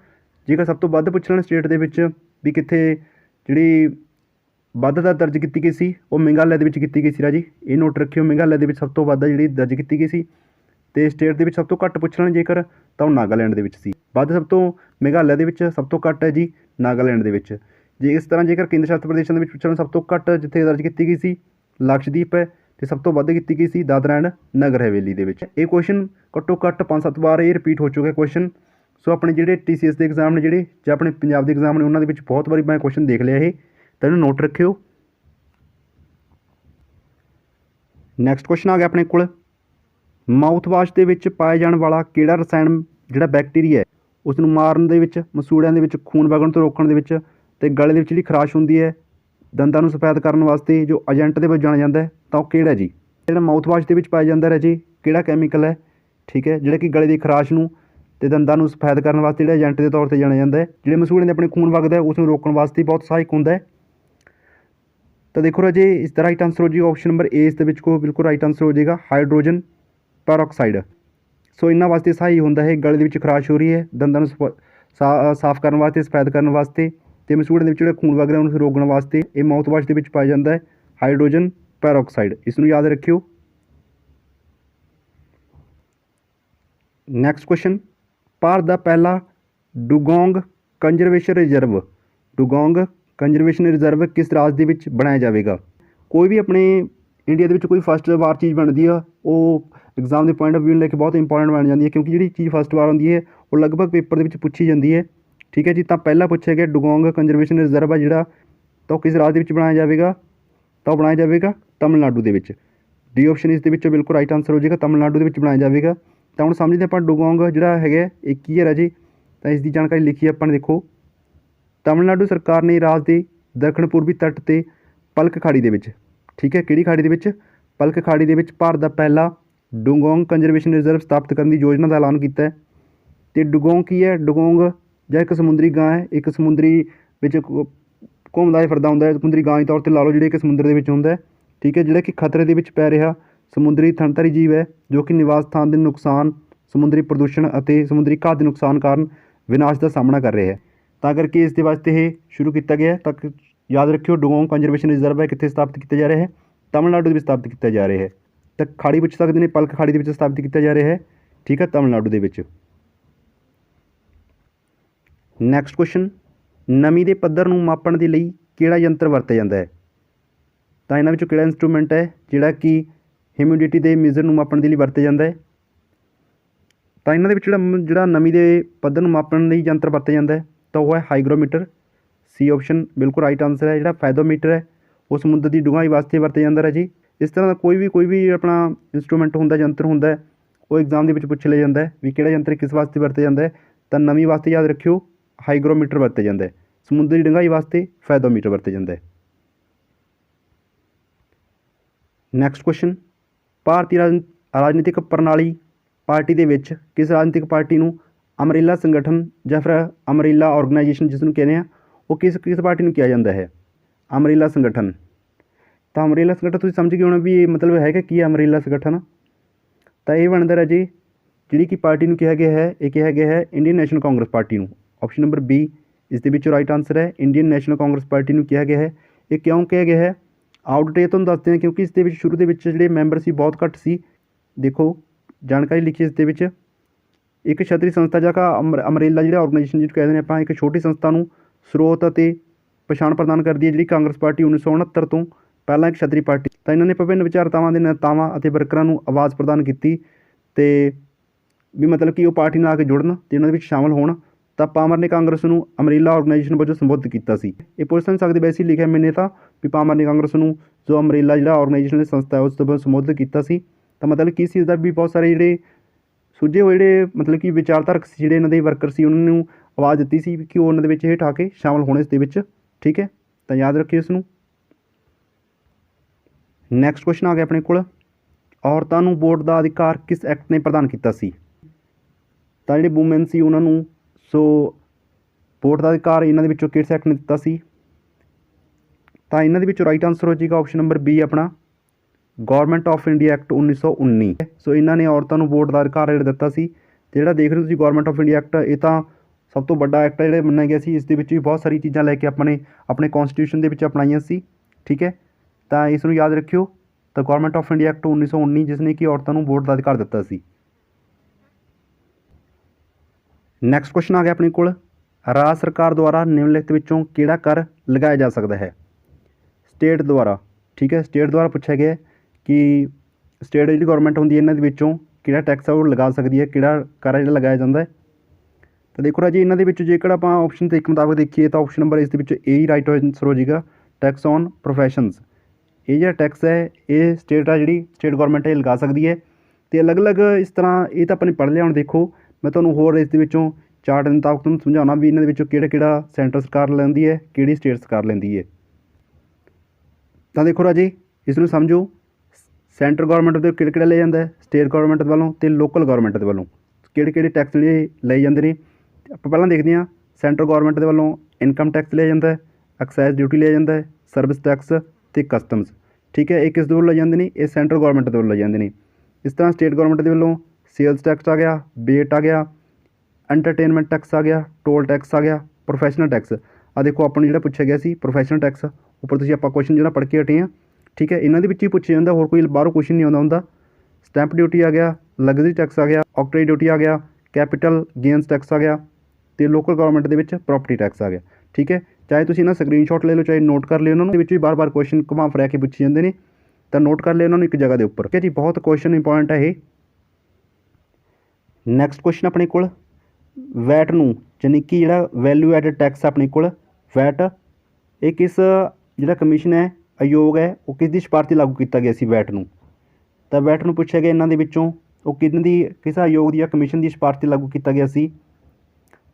ਜੇਕਰ ਸਭ ਤੋਂ ਵੱਧ ਪੁੱਛ ਪੁੱਛਣ ਸਟੇਟ ਦੇ ਵਿੱਚ ਵੀ ਕਿੱਥੇ ਜਿਹੜੀ ਵੱਧ ਦਾ ਦਰਜ ਕੀਤੀ ਗਈ ਸੀ, ਉਹ ਮੇਘਾਲਿਆ ਦੇ ਵਿੱਚ ਕੀਤੀ ਗਈ ਸੀ ਰਾਜੀ। ਇਹ ਨੋਟ ਰੱਖਿਓ, ਮੇਘਾਲਿਆ ਦੇ ਵਿੱਚ ਸਭ ਤੋਂ ਵੱਧ ਜਿਹੜੀ ਦਰਜ ਕੀਤੀ ਗਈ ਸੀ। ਤੇ ਸਟੇਟ ਦੇ ਵਿੱਚ ਸਭ ਤੋਂ ਘੱਟ ਪੁੱਛ ਲੈਣ ਜੇਕਰ, ਤਾਂ ਉਹ ਨਾਗਾਲੈਂਡ ਦੇ ਵਿੱਚ ਸੀ। ਵੱਧ ਸਭ ਤੋਂ ਮੇਘਾਲਿਆ ਦੇ ਵਿੱਚ ਸਭ ਤੋਂ ਘੱਟ ਹੈ ਜੀ ਨਾਗਾਲੈਂਡ ਦੇ ਵਿੱਚ। ਜੇ ਇਸ ਤਰ੍ਹਾਂ ਜੇਕਰ ਕੇਂਦਰ ਸ਼ਾਸਤ ਪ੍ਰਦੇਸ਼ਾਂ ਦੇ ਵਿੱਚ ਪੁੱਛਣ ਸਭ ਤੋਂ ਘੱਟ ਜਿੱਥੇ ਦਰਜ ਕੀਤੀ ਗਈ ਸੀ, ਲਕਸ਼ਦੀਪ ਹੈ ਤੇ ਸਭ ਤੋਂ ਵੱਧ ਕੀਤੀ ਗਈ ਸੀ ਦਾਦਰਾ ਐਂਡ ਨਗਰ ਹਵੇਲੀ ਦੇ ਵਿੱਚ। ਇਹ ਕੁਐਸਚਨ ਘੱਟੋ ਘੱਟ 5-7 ਵਾਰ ਇਹ ਰਿਪੀਟ ਹੋ ਚੁੱਕਾ ਕੁਐਸਚਨ ਸੋ ਆਪਣੇ ਜਿਹੜੇ TCS ਦੇ ਐਗਜ਼ਾਮ ਨੇ ਜਿਹੜੇ, ਜਾਂ ਆਪਣੇ ਪੰਜਾਬ ਦੇ ਐਗਜ਼ਾਮ ਨੇ, ਉਹਨਾਂ ਦੇ ਵਿੱਚ ਬਹੁਤ ਵਾਰੀ ਮੈਂ ਕੁਐਸਚਨ ਦੇਖ ਲਿਆ ਇਹ। ਤਾਂ ਇਹਨੂੰ ਨੋਟ ਰੱਖਿਓ। ਨੈਕਸਟ ਕੁਐਸਚਨ ਆ ਗਿਆ ਆਪਣੇ ਕੋਲ। ਮਾਊਥਵਾਸ਼ ਦੇ ਵਿੱਚ ਪਾਇਆ ਜਾਣ ਵਾਲਾ ਕਿਹੜਾ ਰਸਾਇਣ, ਜਿਹੜਾ ਬੈਕਟੀਰੀਆ ਹੈ ਉਸ ਨੂੰ ਮਾਰਨ ਦੇ ਵਿੱਚ, ਮਸੂੜਿਆਂ ਦੇ ਵਿੱਚ, ਖੂਨ ਵਗਣ ਤੋਂ ਰੋਕਣ ਦੇ ਵਿੱਚ ਤੇ ਗਲੇ ਦੇ ਵਿੱਚ ਜਿਹੜੀ ਖਰਾਸ਼ ਹੁੰਦੀ ਹੈ, ਦੰਦਾਂ ਨੂੰ ਸਫੈਦ ਕਰਨ ਵਾਸਤੇ ਜੋ ਏਜੰਟ ਦੇ ਵਜੋਂ ਜਾਣਿਆ ਜਾਂਦਾ ਤਾਂ ਉਹ ਕਿਹੜਾ ਜੀ? ਜਿਹੜਾ ਮਾਊਥਵਾਸ਼ ਦੇ ਵਿੱਚ ਪਾਇਆ ਜਾਂਦਾ ਹੈ ਜੀ, ਕਿਹੜਾ ਕੈਮੀਕਲ ਹੈ? ਠੀਕ ਹੈ, ਜਿਹੜਾ ਕਿ ਗਲੇ ਦੀ ਖਰਾਸ਼ ਨੂੰ ਤੇ ਦੰਦਾਂ ਨੂੰ ਸਫੈਦ ਕਰਨ ਵਾਸਤੇ ਜਿਹੜਾ ਏਜੰਟ ਦੇ ਤੌਰ ਤੇ ਜਾਣਿਆ ਜਾਂਦਾ ਹੈ, ਜਿਹੜੇ ਮਸੂੜਿਆਂ ਦੇ ਆਪਣੇ ਖੂਨ ਵਗਦਾ ਹੈ ਉਸ ਨੂੰ ਰੋਕਣ ਵਾਸਤੇ ਬਹੁਤ ਸਹਾਇਕ ਹੁੰਦਾ ਹੈ। ਤਾਂ ਦੇਖੋ ਰਾਜੇ, ਇਸ ਦਾ ਰਾਈਟ ਆਨਸਰ ਹੋ ਜਾਏਗਾ ਆਪਸ਼ਨ ਨੰਬਰ ਏ ਇਸ ਦੇ ਵਿੱਚ ਕੋ ਬਿਲਕੁਲ ਰਾਈਟ ਆਨਸਰ ਹੋ ਜਾਏਗਾ, ਹਾਈਡਰੋਜਨ ਪੈਰੋਕਸਾਈਡ ਸੋ ਇਹਨਾਂ ਵਾਸਤੇ ਸਹਾਈ ਹੁੰਦਾ ਹੈ, ਗਲੇ ਦੇ ਵਿੱਚ ਖਰਾਸ਼ ਹੋ ਰਹੀ ਹੈ, ਦੰਦਾਂ ਨੂੰ ਸਫ- ਸਾ- ਸਾਫ਼ ਕਰਨ ਵਾਸਤੇ, ਸਫੈਦ ਕਰਨ ਵਾਸਤੇ ਤੇ ਮਸੂੜੇ ਦੇ ਵਿੱਚ ਜਿਹੜਾ ਖੂਨ ਵਗ ਰਿਹਾ, ਉਹਨੂੰ ਰੋਕਣ ਵਾਸਤੇ ਇਹ ਮਾਊਥਵਾਸ਼ ਦੇ ਵਿੱਚ ਪਾਇਆ ਜਾਂਦਾ ਹੈ ਹਾਈਡਰੋਜਨ ਪੈਰੋਕਸਾਈਡ ਇਸ ਨੂੰ ਯਾਦ ਰੱਖਿਓ। ਨੈਕਸਟ ਕੁਐਸਚਨ ਭਾਰਤ ਦਾ ਪਹਿਲਾ dugong conservation reserve dugong conservation reserve ਕਿਸ ਰਾਜ ਦੇ ਵਿੱਚ ਬਣਾਇਆ ਜਾਵੇਗਾ? ਕੋਈ ਵੀ ਆਪਣੇ ਇੰਡੀਆ ਦੇ ਵਿੱਚ ਕੋਈ ਫਸਟ ਵਾਰ ਚੀਜ਼ ਬਣਦੀ ਆ, ਉਹ ਐਗਜ਼ਾਮ ਦੇ ਪੁਆਇੰਟ ਆਫ ਵਿਊ ਲੈ ਕੇ ਬਹੁਤ ਇੰਪੋਰਟੈਂਟ ਬਣ ਜਾਂਦੀ ਹੈ ਕਿਉਂਕਿ ਜਿਹੜੀ ਚੀਜ਼ ਫਸਟ ਵਾਰ ਆਉਂਦੀ ਹੈ, ਉਹ ਲਗਭਗ ਪੇਪਰ ਦੇ ਵਿੱਚ ਪੁੱਛੀ ਜਾਂਦੀ ਹੈ। ਠੀਕ ਹੈ ਜੀ? ਤਾਂ ਪਹਿਲਾ ਪੁੱਛਿਆ ਗਿਆ ਡੂਗੋਂਗ ਕੰਜ਼ਰਵੇਸ਼ਨ ਰਿਜ਼ਰਵ ਆ ਜਿਹੜਾ, ਤਾਂ ਉਹ ਕਿਸ ਰਾਜ ਦੇ ਵਿੱਚ ਬਣਾਇਆ ਜਾਵੇਗਾ? ਤਾਂ ਉਹ ਬਣਾਇਆ ਜਾਵੇਗਾ ਤਮਿਲਨਾਡੂ ਦੇ ਵਿੱਚ। ਡੀ ਆਪਸ਼ਨ ਇਸ ਦੇ ਵਿੱਚੋਂ ਬਿਲਕੁਲ ਰਾਈਟ ਆਨਸਰ ਹੋ ਜਾਏਗਾ, ਤਮਿਲਨਾਡੂ ਦੇ ਵਿੱਚ ਬਣਾਇਆ ਜਾਵੇਗਾ। ਤਾਂ ਹੁਣ ਸਮਝਦੇ ਆਪਾਂ ਡੁਗੋਂਗ ਜਿਹੜਾ ਹੈਗਾ ਇਹ ਕੀ ਹੈ ਰਾਜੇ? ਤਾਂ ਇਸ ਦੀ ਜਾਣਕਾਰੀ ਲਿਖੀ ਆਪਾਂ ਨੇ ਦੇਖੋ। ਤਮਿਲਨਾਡੂ ਸਰਕਾਰ ਨੇ ਰਾਜ ਦੇ ਦੱਖਣ ਪੂਰਬੀ ਤੱਟ ਤੇ ਪਲਕ ਖਾੜੀ ਦੇ ਵਿੱਚ, ਠੀਕ ਹੈ? ਕਿਹੜੀ ਖਾੜੀ ਦੇ ਵਿੱਚ? ਪਲਕ ਖਾੜੀ ਦੇ ਵਿੱਚ, ਭਾਰਤ ਦਾ ਪਹਿਲਾ ਡੂਗੋਂਗ ਕੰਜ਼ਰਵੇਸ਼ਨ ਰਿਜ਼ਰਵ ਸਥਾਪਿਤ ਕਰਨ ਦੀ ਯੋਜਨਾ ਦਾ ਐਲਾਨ ਕੀਤਾ ਹੈ। ਤੇ ਡੂਗੋਂਗ ਕੀ ਹੈ? ਡੁਗੋਂਗ ਜਾਂ ਇੱਕ ਸਮੁੰਦਰੀ ਗਾਂ ਹੈ। ਇੱਕ ਸਮੁੰਦਰੀ ਵਿੱਚ ਘੁ- ਘੁੰਮਦਾ ਹੈ ਫਿਰਦਾ ਹੁੰਦਾ ਹੈ। ਸਮੁੰਦਰੀ ਗਾਂ ਦੇ ਤੌਰ ਤੇ ਲਾ ਲਓ ਜਿਹੜੇ ਕਿ ਸਮੁੰਦਰ ਦੇ ਵਿੱਚ ਹੁੰਦਾ ਠੀਕ ਹੈ? ਜਿਹੜਾ ਕਿ ਖਤਰੇ ਦੇ ਵਿੱਚ ਪੈ ਰਿਹਾ ਸਮੁੰਦਰੀ ਥਣਧਾਰੀ ਜੀਵ ਹੈ, ਜੋ ਕਿ ਨਿਵਾਸ ਸਥਾਨ ਦੇ ਨੁਕਸਾਨ, ਸਮੁੰਦਰੀ ਪ੍ਰਦੂਸ਼ਣ ਅਤੇ ਸਮੁੰਦਰੀ ਘਾਹ ਦੇ ਨੁਕਸਾਨ ਕਾਰਨ ਵਿਨਾਸ਼ ਦਾ ਸਾਹਮਣਾ ਕਰ ਰਿਹਾ ਹੈ। ਤਾਂ ਕਰਕੇ ਇਸ ਦੇ ਵਾਸਤੇ ਇਹ ਸ਼ੁਰੂ ਕੀਤਾ ਗਿਆ ਤਾਂ ਕਿ ਯਾਦ ਰੱਖਿਓ, ਡੁਗੋਂਗ ਕੰਜ਼ਰਵੇਸ਼ਨ ਰਿਜ਼ਰਵ ਹੈ, ਕਿੱਥੇ ਸਥਾਪਿਤ ਕੀਤਾ ਜਾ ਰਿਹਾ ਹੈ? ਤਮਿਲਨਾਡੂ ਦੇ ਵਿੱਚ ਸਥਾਪਿਤ ਕੀਤਾ ਜਾ ਰਿਹਾ ਹੈ। ਤਾਂ ਖਾੜੀ ਪੁੱਛ ਸਕਦੇ ਨੇ, ਪਲਕ ਖਾੜੀ ਦੇ ਵਿੱਚ ਸਥਾਪਿਤ ਕੀਤਾ ਜਾ ਰਿਹਾ ਹੈ। ਠੀਕ ਹੈ, ਤਮਿਲਨਾਡੂ ਦੇ ਵਿੱਚ। ਨੈਕਸਟ ਕੁਐਸਚਨ ਨਮੀ ਦੇ ਪੱਧਰ ਨੂੰ ਮਾਪਣ ਦੇ ਲਈ ਕਿਹੜਾ ਯੰਤਰ ਵਰਤਿਆ ਜਾਂਦਾ ਹੈ? ਤਾਂ ਇਹਨਾਂ ਵਿੱਚੋਂ ਕਿਹੜਾ ਇਨਸਟਰੂਮੈਂਟ ਹੈ, ਜਿਹੜਾ ਕਿ ਹਿਊਮਿਡਿਟੀ ਦੇ ਮੇਜ਼ਰ ਨੂੰ ਮਾਪਣ ਦੇ ਲਈ ਵਰਤਿਆ ਜਾਂਦਾ ਹੈ? ਤਾਂ ਇਹਨਾਂ ਦੇ ਵਿੱਚ ਜਿਹੜਾ ਜਿਹੜਾ ਨਮੀ ਦੇ ਪੱਧਰ ਨੂੰ ਮਾਪਣ ਲਈ ਯੰਤਰ ਵਰਤਿਆ ਜਾਂਦਾ ਹੈ, ਤਾਂ ਉਹ ਹੈ ਹਾਈਗਰੋਮੀਟਰ। ਸੀ ਆਪਸ਼ਨ ਬਿਲਕੁਲ ਰਾਈਟ ਆਨਸਰ ਹੈ, ਜਿਹੜਾ ਫੈਦੋਮੀਟਰ ਹੈ, ਉਹ ਸਮੁੰਦਰ ਦੀ ਡੂੰਘਾਈ ਵਾਸਤੇ ਵਰਤਿਆ ਜਾਂਦਾ ਹੈ ਜੀ। ਇਸ ਤਰ੍ਹਾਂ ਦਾ ਕੋਈ ਵੀ ਕੋਈ ਵੀ ਆਪਣਾ ਇਨਸਟਰੂਮੈਂਟ ਹੁੰਦਾ, ਯੰਤਰ ਹੁੰਦਾ ਉਹ ਐਗਜ਼ਾਮ ਦੇ ਵਿੱਚ ਪੁੱਛ ਲਿਆ ਜਾਂਦਾ ਵੀ ਕਿਹੜਾ ਯੰਤਰ ਕਿਸ ਵਾਸਤੇ ਵਰਤਿਆ ਜਾਂਦਾ ਤਾਂ ਨਵੀਂ ਵਾਸਤੇ ਯਾਦ ਰੱਖਿਓ ਹਾਈਗਰੋਮੀਟਰ ਵਰਤਿਆ ਜਾਂਦਾ ਸਮੁੰਦਰੀ ਡੂੰਘਾਈ ਵਾਸਤੇ ਫੈਦੋਮੀਟਰ ਵਰਤਿਆ ਜਾਂਦਾ ਨੈਕਸਟ ਕੁਐਸਚਨ ਭਾਰਤੀ ਰਾਜ- ਰਾਜਨੀਤਿਕ ਪ੍ਰਣਾਲੀ ਪਾਰਟੀ ਦੇ ਵਿੱਚ ਕਿਸ ਰਾਜਨੀਤਿਕ ਪਾਰਟੀ ਨੂੰ ਅਮਰੀਲਾ ਸੰਗਠਨ ਜਾਂ ਫਿਰ ਅਮਰੀਲਾ ਆਰਗੇਨਾਈਜੇਸ਼ਨ ਜਿਸ ਨੂੰ ਕਹਿੰਦੇ ਆ, ਉਹ ਕਿਸ ਕਿਸ ਪਾਰਟੀ ਨੂੰ ਕਿਹਾ ਜਾਂਦਾ ਹੈ? ਅਮਰੀਲਾ ਸੰਗਠਨ। ਤਾਂ ਅਮਰੇਲਾ ਸੰਗਠਨ, ਤੁਸੀਂ ਸਮਝ ਗਏ ਹੋਣਾ ਵੀ ਇਹ ਮਤਲਬ ਹੈਗਾ ਕੀ ਹੈ ਅਮਰੇਲਾ ਸੰਗਠਨ? ਤਾਂ ਇਹ ਬਣਦਾ ਹੈ ਜੀ, ਜਿਹੜੀ ਕਿ ਪਾਰਟੀ ਨੂੰ ਕਿਹਾ ਗਿਆ ਹੈ, ਇਹ ਕਿਹਾ ਗਿਆ ਹੈ ਇੰਡੀਅਨ ਨੈਸ਼ਨਲ ਕਾਂਗਰਸ ਪਾਰਟੀ ਨੂੰ। ਆਪਸ਼ਨ ਨੰਬਰ ਬੀ ਇਸ ਦੇ ਵਿੱਚ ਰਾਈਟ ਆਨਸਰ ਹੈ ਇੰਡੀਅਨ ਨੈਸ਼ਨਲ ਕਾਂਗਰਸ ਪਾਰਟੀ ਨੂੰ ਕਿਹਾ ਗਿਆ ਹੈ। ਇਹ ਕਿਉਂ ਕਿਹਾ ਗਿਆ ਹੈ? ਆਊਟਡੇਟ ਤੁਹਾਨੂੰ ਦੱਸਦੇ ਹਾਂ ਕਿਉਂਕਿ ਇਸ ਦੇ ਵਿੱਚ ਸ਼ੁਰੂ ਦੇ ਵਿੱਚ ਜਿਹੜੇ ਮੈਂਬਰ ਸੀ, ਬਹੁਤ ਘੱਟ ਸੀ। ਦੇਖੋ, ਜਾਣਕਾਰੀ ਲਿਖੀ ਇਸ ਦੇ ਵਿੱਚ। ਇੱਕ ਛਤਰੀ ਸੰਸਥਾ ਜਾਂ ਕਾ ਅਮਰੇਲਾ ਜਿਹੜਾ ਆਰਗੇਨਾਈਜੇਸ਼ਨ ਜਿਹਨੂੰ ਕਹਿੰਦੇ ਨੇ ਆਪਾਂ, ਇੱਕ ਛੋਟੀ ਸੰਸਥਾ ਨੂੰ ਸਰੋਤ ਅਤੇ ਪਛਾਣ ਪ੍ਰਦਾਨ ਕਰਦੀ ਹੈ, ਜਿਹੜੀ ਕਾਂਗਰਸ ਪਾਰਟੀ 1969 ਤੋਂ ਪਹਿਲਾਂ ਇੱਕ ਛਤਰੀ ਪਾਰਟੀ ਤਾਂ ਇਹਨਾਂ ਨੇ ਵਿਭਿੰਨ ਵਿਚਾਰਤਾਵਾਂ ਦੇ ਨੇਤਾਵਾਂ ਅਤੇ ਵਰਕਰਾਂ ਨੂੰ ਆਵਾਜ਼ ਪ੍ਰਦਾਨ ਕੀਤੀ ਤੇ ਵੀ ਮਤਲਬ ਕਿ ਉਹ ਪਾਰਟੀ ਨਾਲ ਆ ਕੇ ਜੁੜਨ ਤੇ ਉਹਨਾਂ ਦੇ ਵਿੱਚ ਸ਼ਾਮਲ ਹੋਣ, ਤਾਂ ਪਾਮਰ ਨੇ ਕਾਂਗਰਸ ਨੂੰ ਅਮਰੀਲਾ ਆਰਗੇਨਾਈਜੇਸ਼ਨ ਵਜੋਂ ਸੰਬੋਧਿਤ ਕੀਤਾ ਸੀ। ਇਹ ਪੁੱਛ ਨਹੀਂ ਸਕਦੇ ਵੈਸੇ ਹੀ ਲਿਖਿਆ ਮੈਨੇ ਤਾਂ ਵੀ ਪਾਮਰ ਨੇ ਕਾਂਗਰਸ ਨੂੰ ਜੋ ਅਮਰੀਲਾ ਜਿਹੜਾ ਆਰਗੇਨਾਈਜੇਸ਼ਨ ਦੀ ਸੰਸਥਾ ਹੈ ਉਸ ਤੋਂ ਸੰਬੋਧਿਤ ਕੀਤਾ ਸੀ। ਤਾਂ ਮਤਲਬ ਕੀ ਸੀ ਇਸ ਦਾ ਵੀ ਬਹੁਤ ਸਾਰੇ ਜਿਹੜੇ ਸੁਝੇ ਹੋਏ ਜਿਹੜੇ ਮਤਲਬ ਕਿ ਵਿਚਾਰਧਾਰਕ ਸੀ ਜਿਹੜੇ ਇਹਨਾਂ ਦੇ ਵਰਕਰ ਸੀ ਉਹਨਾਂ ਨੂੰ ਆਵਾਜ਼ ਦਿੱਤੀ ਸੀ ਕਿ ਉਹ ਉਹਨਾਂ ਦੇ ਵਿੱਚ ਇਹ ਠਾ ਕੇ ਸ਼ਾਮਲ ਹੋਣ ਇਸ ਦੇ ਵਿੱਚ। ਠੀਕ ਹੈ? ਤਾਂ ਯਾਦ ਰੱਖਿਓ ਇਸ ਨੂੰ। ਨੈਕਸਟ ਕੁਐਸਚਨ ਆ ਗਿਆ ਆਪਣੇ ਕੋਲ। ਔਰਤਾਂ ਨੂੰ ਵੋਟ ਦਾ ਅਧਿਕਾਰ ਕਿਸ ਐਕਟ ਨੇ ਪ੍ਰਦਾਨ ਕੀਤਾ ਸੀ? ਤਾਂ ਜਿਹੜੇ ਵੂਮਨ ਸੀ, ਉਹਨਾਂ ਨੂੰ ਸੋ ਵੋਟ ਦਾ ਅਧਿਕਾਰ ਇਹਨਾਂ ਦੇ ਵਿੱਚੋਂ ਕਿਸ ਐਕਟ ਨੇ ਦਿੱਤਾ ਸੀ? ਤਾਂ ਇਹਨਾਂ ਦੇ ਵਿੱਚੋਂ ਰਾਈਟ ਆਨਸਰ ਹੋ ਜਾਏਗਾ ਆਪਸ਼ਨ ਨੰਬਰ ਬੀ ਆਪਣਾ। Government of India act 1919 so ਇਹਨਾਂ ਨੇ ਔਰਤਾਂ ਨੂੰ ਵੋਟ ਦਾ ਅਧਿਕਾਰ ਜਿਹੜਾ ਦਿੱਤਾ ਸੀ। ਤੇ ਜਿਹੜਾ ਦੇਖ ਰਹੇ ਹੋ ਤੁਸੀਂ ਗਵਰਨਮੈਂਟ ਆਫ ਇੰਡੀਆ ਐਕਟ ਇਹ ਤਾਂ ਸਭ ਤੋਂ ਵੱਡਾ ਐਕਟ ਜਿਹੜਾ ਮੰਨਿਆ ਗਿਆ ਸੀ। ਇਸ ਦੇ ਵਿੱਚ ਵੀ ਬਹੁਤ ਸਾਰੀ ਚੀਜ਼ਾਂ ਲੈ ਕੇ ਆਪਾਂ ਨੇ ਆਪਣੇ ਕਨਸਟੀਟਿਊਸ਼ਨ ਦੇ ਵਿੱਚ ਅਪਣਾਈਆਂ ਸੀ। ਠੀਕ ਹੈ? ਤਾਂ ਇਸ ਨੂੰ ਯਾਦ ਰੱਖਿਓ ਤਾਂ ਗਵਰਨਮੈਂਟ ਆਫ ਇੰਡੀਆ ਐਕਟ 1919 ਜਿਸ ਨੇ ਕਿ ਔਰਤਾਂ ਨੂੰ ਵੋਟ ਦਾ ਅਧਿਕਾਰ ਦਿੱਤਾ ਸੀ। ਨੈਕਸਟ ਕੁਐਸਚਨ ਆ ਗਿਆ ਆਪਣੇ ਕੋਲ। ਰਾਜ ਸਰਕਾਰ ਦੁਆਰਾ ਨਿਮਨਲਿਖਤ ਵਿੱਚੋਂ ਕਿਹੜਾ ਕਰ ਲਗਾਇਆ ਜਾ ਸਕਦਾ ਹੈ? ਸਟੇਟ ਦੁਆਰਾ, ਠੀਕ ਹੈ? ਸਟੇਟ ਦੁਆਰਾ ਪੁੱਛਿਆ ਗਿਆ ਕਿ ਸਟੇਟ ਜਿਹੜੀ ਗਵਰਨਮੈਂਟ ਹੁੰਦੀ ਹੈ, ਇਹਨਾਂ ਦੇ ਵਿੱਚੋਂ ਕਿਹੜਾ ਟੈਕਸ ਆ ਉਹ ਲਗਾ ਸਕਦੀ ਹੈ, ਕਿਹੜਾ ਕਰ ਜਿਹੜਾ ਲਗਾਇਆ ਜਾਂਦਾ ਹੈ। ਤਾਂ ਦੇਖੋ ਰਾਜੀ, ਇਹਨਾਂ ਦੇ ਵਿੱਚ ਜੇਕਰ ਆਪਾਂ ਆਪਸ਼ਨ ਤੇ ਇੱਕ ਮੁਤਾਬਕ ਦੇਖੀਏ ਤਾਂ ਆਪਸ਼ਨ ਨੰਬਰ ਇਸ ਦੇ ਵਿੱਚ ਏ ਹੀ ਰਾਈਟ ਆਨਸਰ ਹੋ ਜਾਏਗਾ ਟੈਕਸ ਔਨ ਪ੍ਰੋਫੈਸ਼ਨਸ ਇਹ ਜਿਹੜਾ ਟੈਕਸ ਹੈ, ਇਹ ਸਟੇਟ ਆ ਜਿਹੜੀ ਸਟੇਟ ਗਵਰਨਮੈਂਟ ਇਹ ਲਗਾ ਸਕਦੀ ਹੈ। ਅਤੇ ਅਲੱਗ-ਅਲੱਗ ਇਸ ਤਰ੍ਹਾਂ ਇਹ ਤਾਂ ਆਪਣੇ ਪੜ੍ਹ ਲਿਆ, ਹੁਣ ਦੇਖੋ। ਮੈਂ ਤੁਹਾਨੂੰ ਹੋਰ ਇਸ ਦੇ ਵਿੱਚੋਂ ਚਾਰਟ ਦੇ ਮੁਤਾਬਕ ਤੁਹਾਨੂੰ ਸਮਝਾਉਣਾ ਵੀ ਇਹਨਾਂ ਦੇ ਵਿੱਚੋਂ ਕਿਹੜਾ ਕਿਹੜਾ ਸੈਂਟਰ ਸਰਕਾਰ ਲੈਂਦੀ ਹੈ, ਕਿਹੜੀ ਸਟੇਟ ਸਰਕਾਰ ਲੈਂਦੀ ਹੈ। ਤਾਂ ਦੇਖੋ ਰਾਜੇ, ਇਸ ਨੂੰ ਸਮਝੋ। ਸੈਂਟਰ ਗਵਰਨਮੈਂਟ ਦੇ ਕਿਹੜਾ ਕਿਹੜਾ ਲਿਆ ਜਾਂਦਾ ਹੈ? ਸਟੇਟ ਗਵਰਨਮੈਂਟ ਦੇ ਵੱਲੋਂ ਤੇ ਲੋਕਲ ਗਵਰਨਮੈਂਟ ਦੇ ਵੱਲੋਂ। ਕਿਹੜੇ ਕਿਹੜੇ ਟੈਕਸ ਜਿਹੜੇ ਲਏ ਜਾਂਦੇ ਨੇ? ਆਪਾਂ ਪਹਿਲਾਂ ਦੇਖਦੇ ਹਾਂ। ਸੈਂਟਰ ਗਵਰਨਮੈਂਟ ਦੇ ਵੱਲੋਂ ਇਨਕਮ ਟੈਕਸ ਲਿਆ ਜਾਂਦਾ ਹੈ ਐਕਸਾਈਜ਼ ਡਿਊਟੀ ਲਿਆ ਜਾਂਦਾ ਹੈ ਸਰਵਿਸ ਟੈਕਸ ਤੇ ਕਸਟਮਸ ਠੀਕ ਹੈ, ਇਹ ਕਿਸ ਦੇ ਵੱਲੋਂ ਲਏ ਜਾਂਦੇ ਨੇ ਇਹ ਸੈਂਟਰ ਗਵਰਨਮੈਂਟ ਦੇ ਵੱਲੋਂ ਲਏ ਜਾਂਦੇ ਨੇ ਇਸ ਤਰ੍ਹਾਂ ਸਟੇਟ ਗਵਰਨਮੈਂਟ ਦੇ ਵੱਲੋਂ ਸੇਲਸ ਟੈਕਸ ਆ ਗਿਆ ਬੇਟ ਆ ਗਿਆ ਐਂਟਰਟੇਨਮੈਂਟ ਟੈਕਸ ਆ ਗਿਆ ਟੋਲ ਟੈਕਸ ਆ ਗਿਆ ਪ੍ਰੋਫੈਸ਼ਨਲ ਟੈਕਸ ਆ ਦੇਖੋ, ਆਪਾਂ ਨੂੰ ਜਿਹੜਾ ਪੁੱਛਿਆ ਗਿਆ ਸੀ ਪ੍ਰੋਫੈਸ਼ਨਲ ਟੈਕਸ ਉੱਪਰ ਤੁਸੀਂ ਆਪਾਂ ਕੁਐਸਚਨ ਜਿਹੜਾ ਪੜ੍ਹ ਕੇ ਹਟੇ ਆ ਠੀਕ ਹੈ, ਇਹਨਾਂ ਦੇ ਵਿੱਚ ਹੀ ਪੁੱਛਿਆ ਜਾਂਦਾ, ਹੋਰ ਕੋਈ ਬਾਹਰੋਂ ਕੁਐਸਚਨ ਨਹੀਂ ਆਉਂਦਾ ਹੁੰਦਾ। ਸਟੈਂਪ ਡਿਊਟੀ ਆ ਗਿਆ ਲਗਜ਼ਰੀ ਟੈਕਸ ਆ ਗਿਆ ਆਕਟਰੀ ਡਿਊਟੀ ਆ ਗਿਆ ਕੈਪੀਟਲ ਗੇਨਸ ਟੈਕਸ ਆ ਗਿਆ, ਤੇ ਲੋਕਲ ਗਵਰਨਮੈਂਟ ਦੇ ਵਿੱਚ ਪ੍ਰਾਪਰਟੀ ਟੈਕਸ ਆ ਗਿਆ। ਠੀਕ ਹੈ? ਚਾਹੇ ਤੁਸੀਂ ਨਾ ਸਕਰੀਨਸ਼ਾਟ ਲੈ ਲਓ, ਚਾਹੇ ਨੋਟ ਕਰ ਲਿਓ ਉਹਨਾਂ ਨੂੰ ਵਿੱਚ ਵੀ ਬਾਰ-ਬਾਰ ਕੁਐਸਚਨ ਘੁਮਾ ਫਿਰਾ ਕੇ ਪੁੱਛੀ ਜਾਂਦੇ ਨੇ। ਤਾਂ ਨੋਟ ਕਰ ਲਿਓ ਉਹਨਾਂ ਨੂੰ ਇੱਕ ਜਗ੍ਹਾ ਦੇ ਉੱਪਰ। ਠੀਕ ਹੈ ਜੀ, ਬਹੁਤ ਕੁਐਸਚਨ ਇੰਪੋਰਟੈਂਟ ਹੈ ਇਹ। ਨੈਕਸਟ ਕੁਐਸਚਨ ਆਪਣੇ ਕੋਲ। ਵੈਟ ਨੂੰ ਯਾਨੀ ਕਿ ਜਿਹੜਾ ਵੈਲਿਊ ਐਡਡ ਟੈਕਸ ਆਪਣੇ ਕੋਲ ਵੈਟ ਇਹ ਕਿਸ, ਜਿਹੜਾ ਕਮਿਸ਼ਨ ਹੈ, ਆਯੋਗ ਹੈ, ਉਹ ਕਿਸ ਦੀ ਸਿਫਾਰਸ਼ ਤੇ ਲਾਗੂ ਕੀਤਾ ਗਿਆ ਸੀ ਵੈਟ ਨੂੰ? ਤਾਂ ਵੈਟ ਨੂੰ ਪੁੱਛਿਆ ਗਿਆ ਇਹਨਾਂ ਦੇ ਵਿੱਚੋਂ, ਉਹ ਕਿਹਨਾਂ ਦੀ, ਕਿਸ ਆਯੋਗ ਦੀ ਜਾਂ ਕਮਿਸ਼ਨ ਦੀ ਸਿਫਾਰਸ਼ ਤੇ ਲਾਗੂ ਕੀਤਾ ਗਿਆ ਸੀ?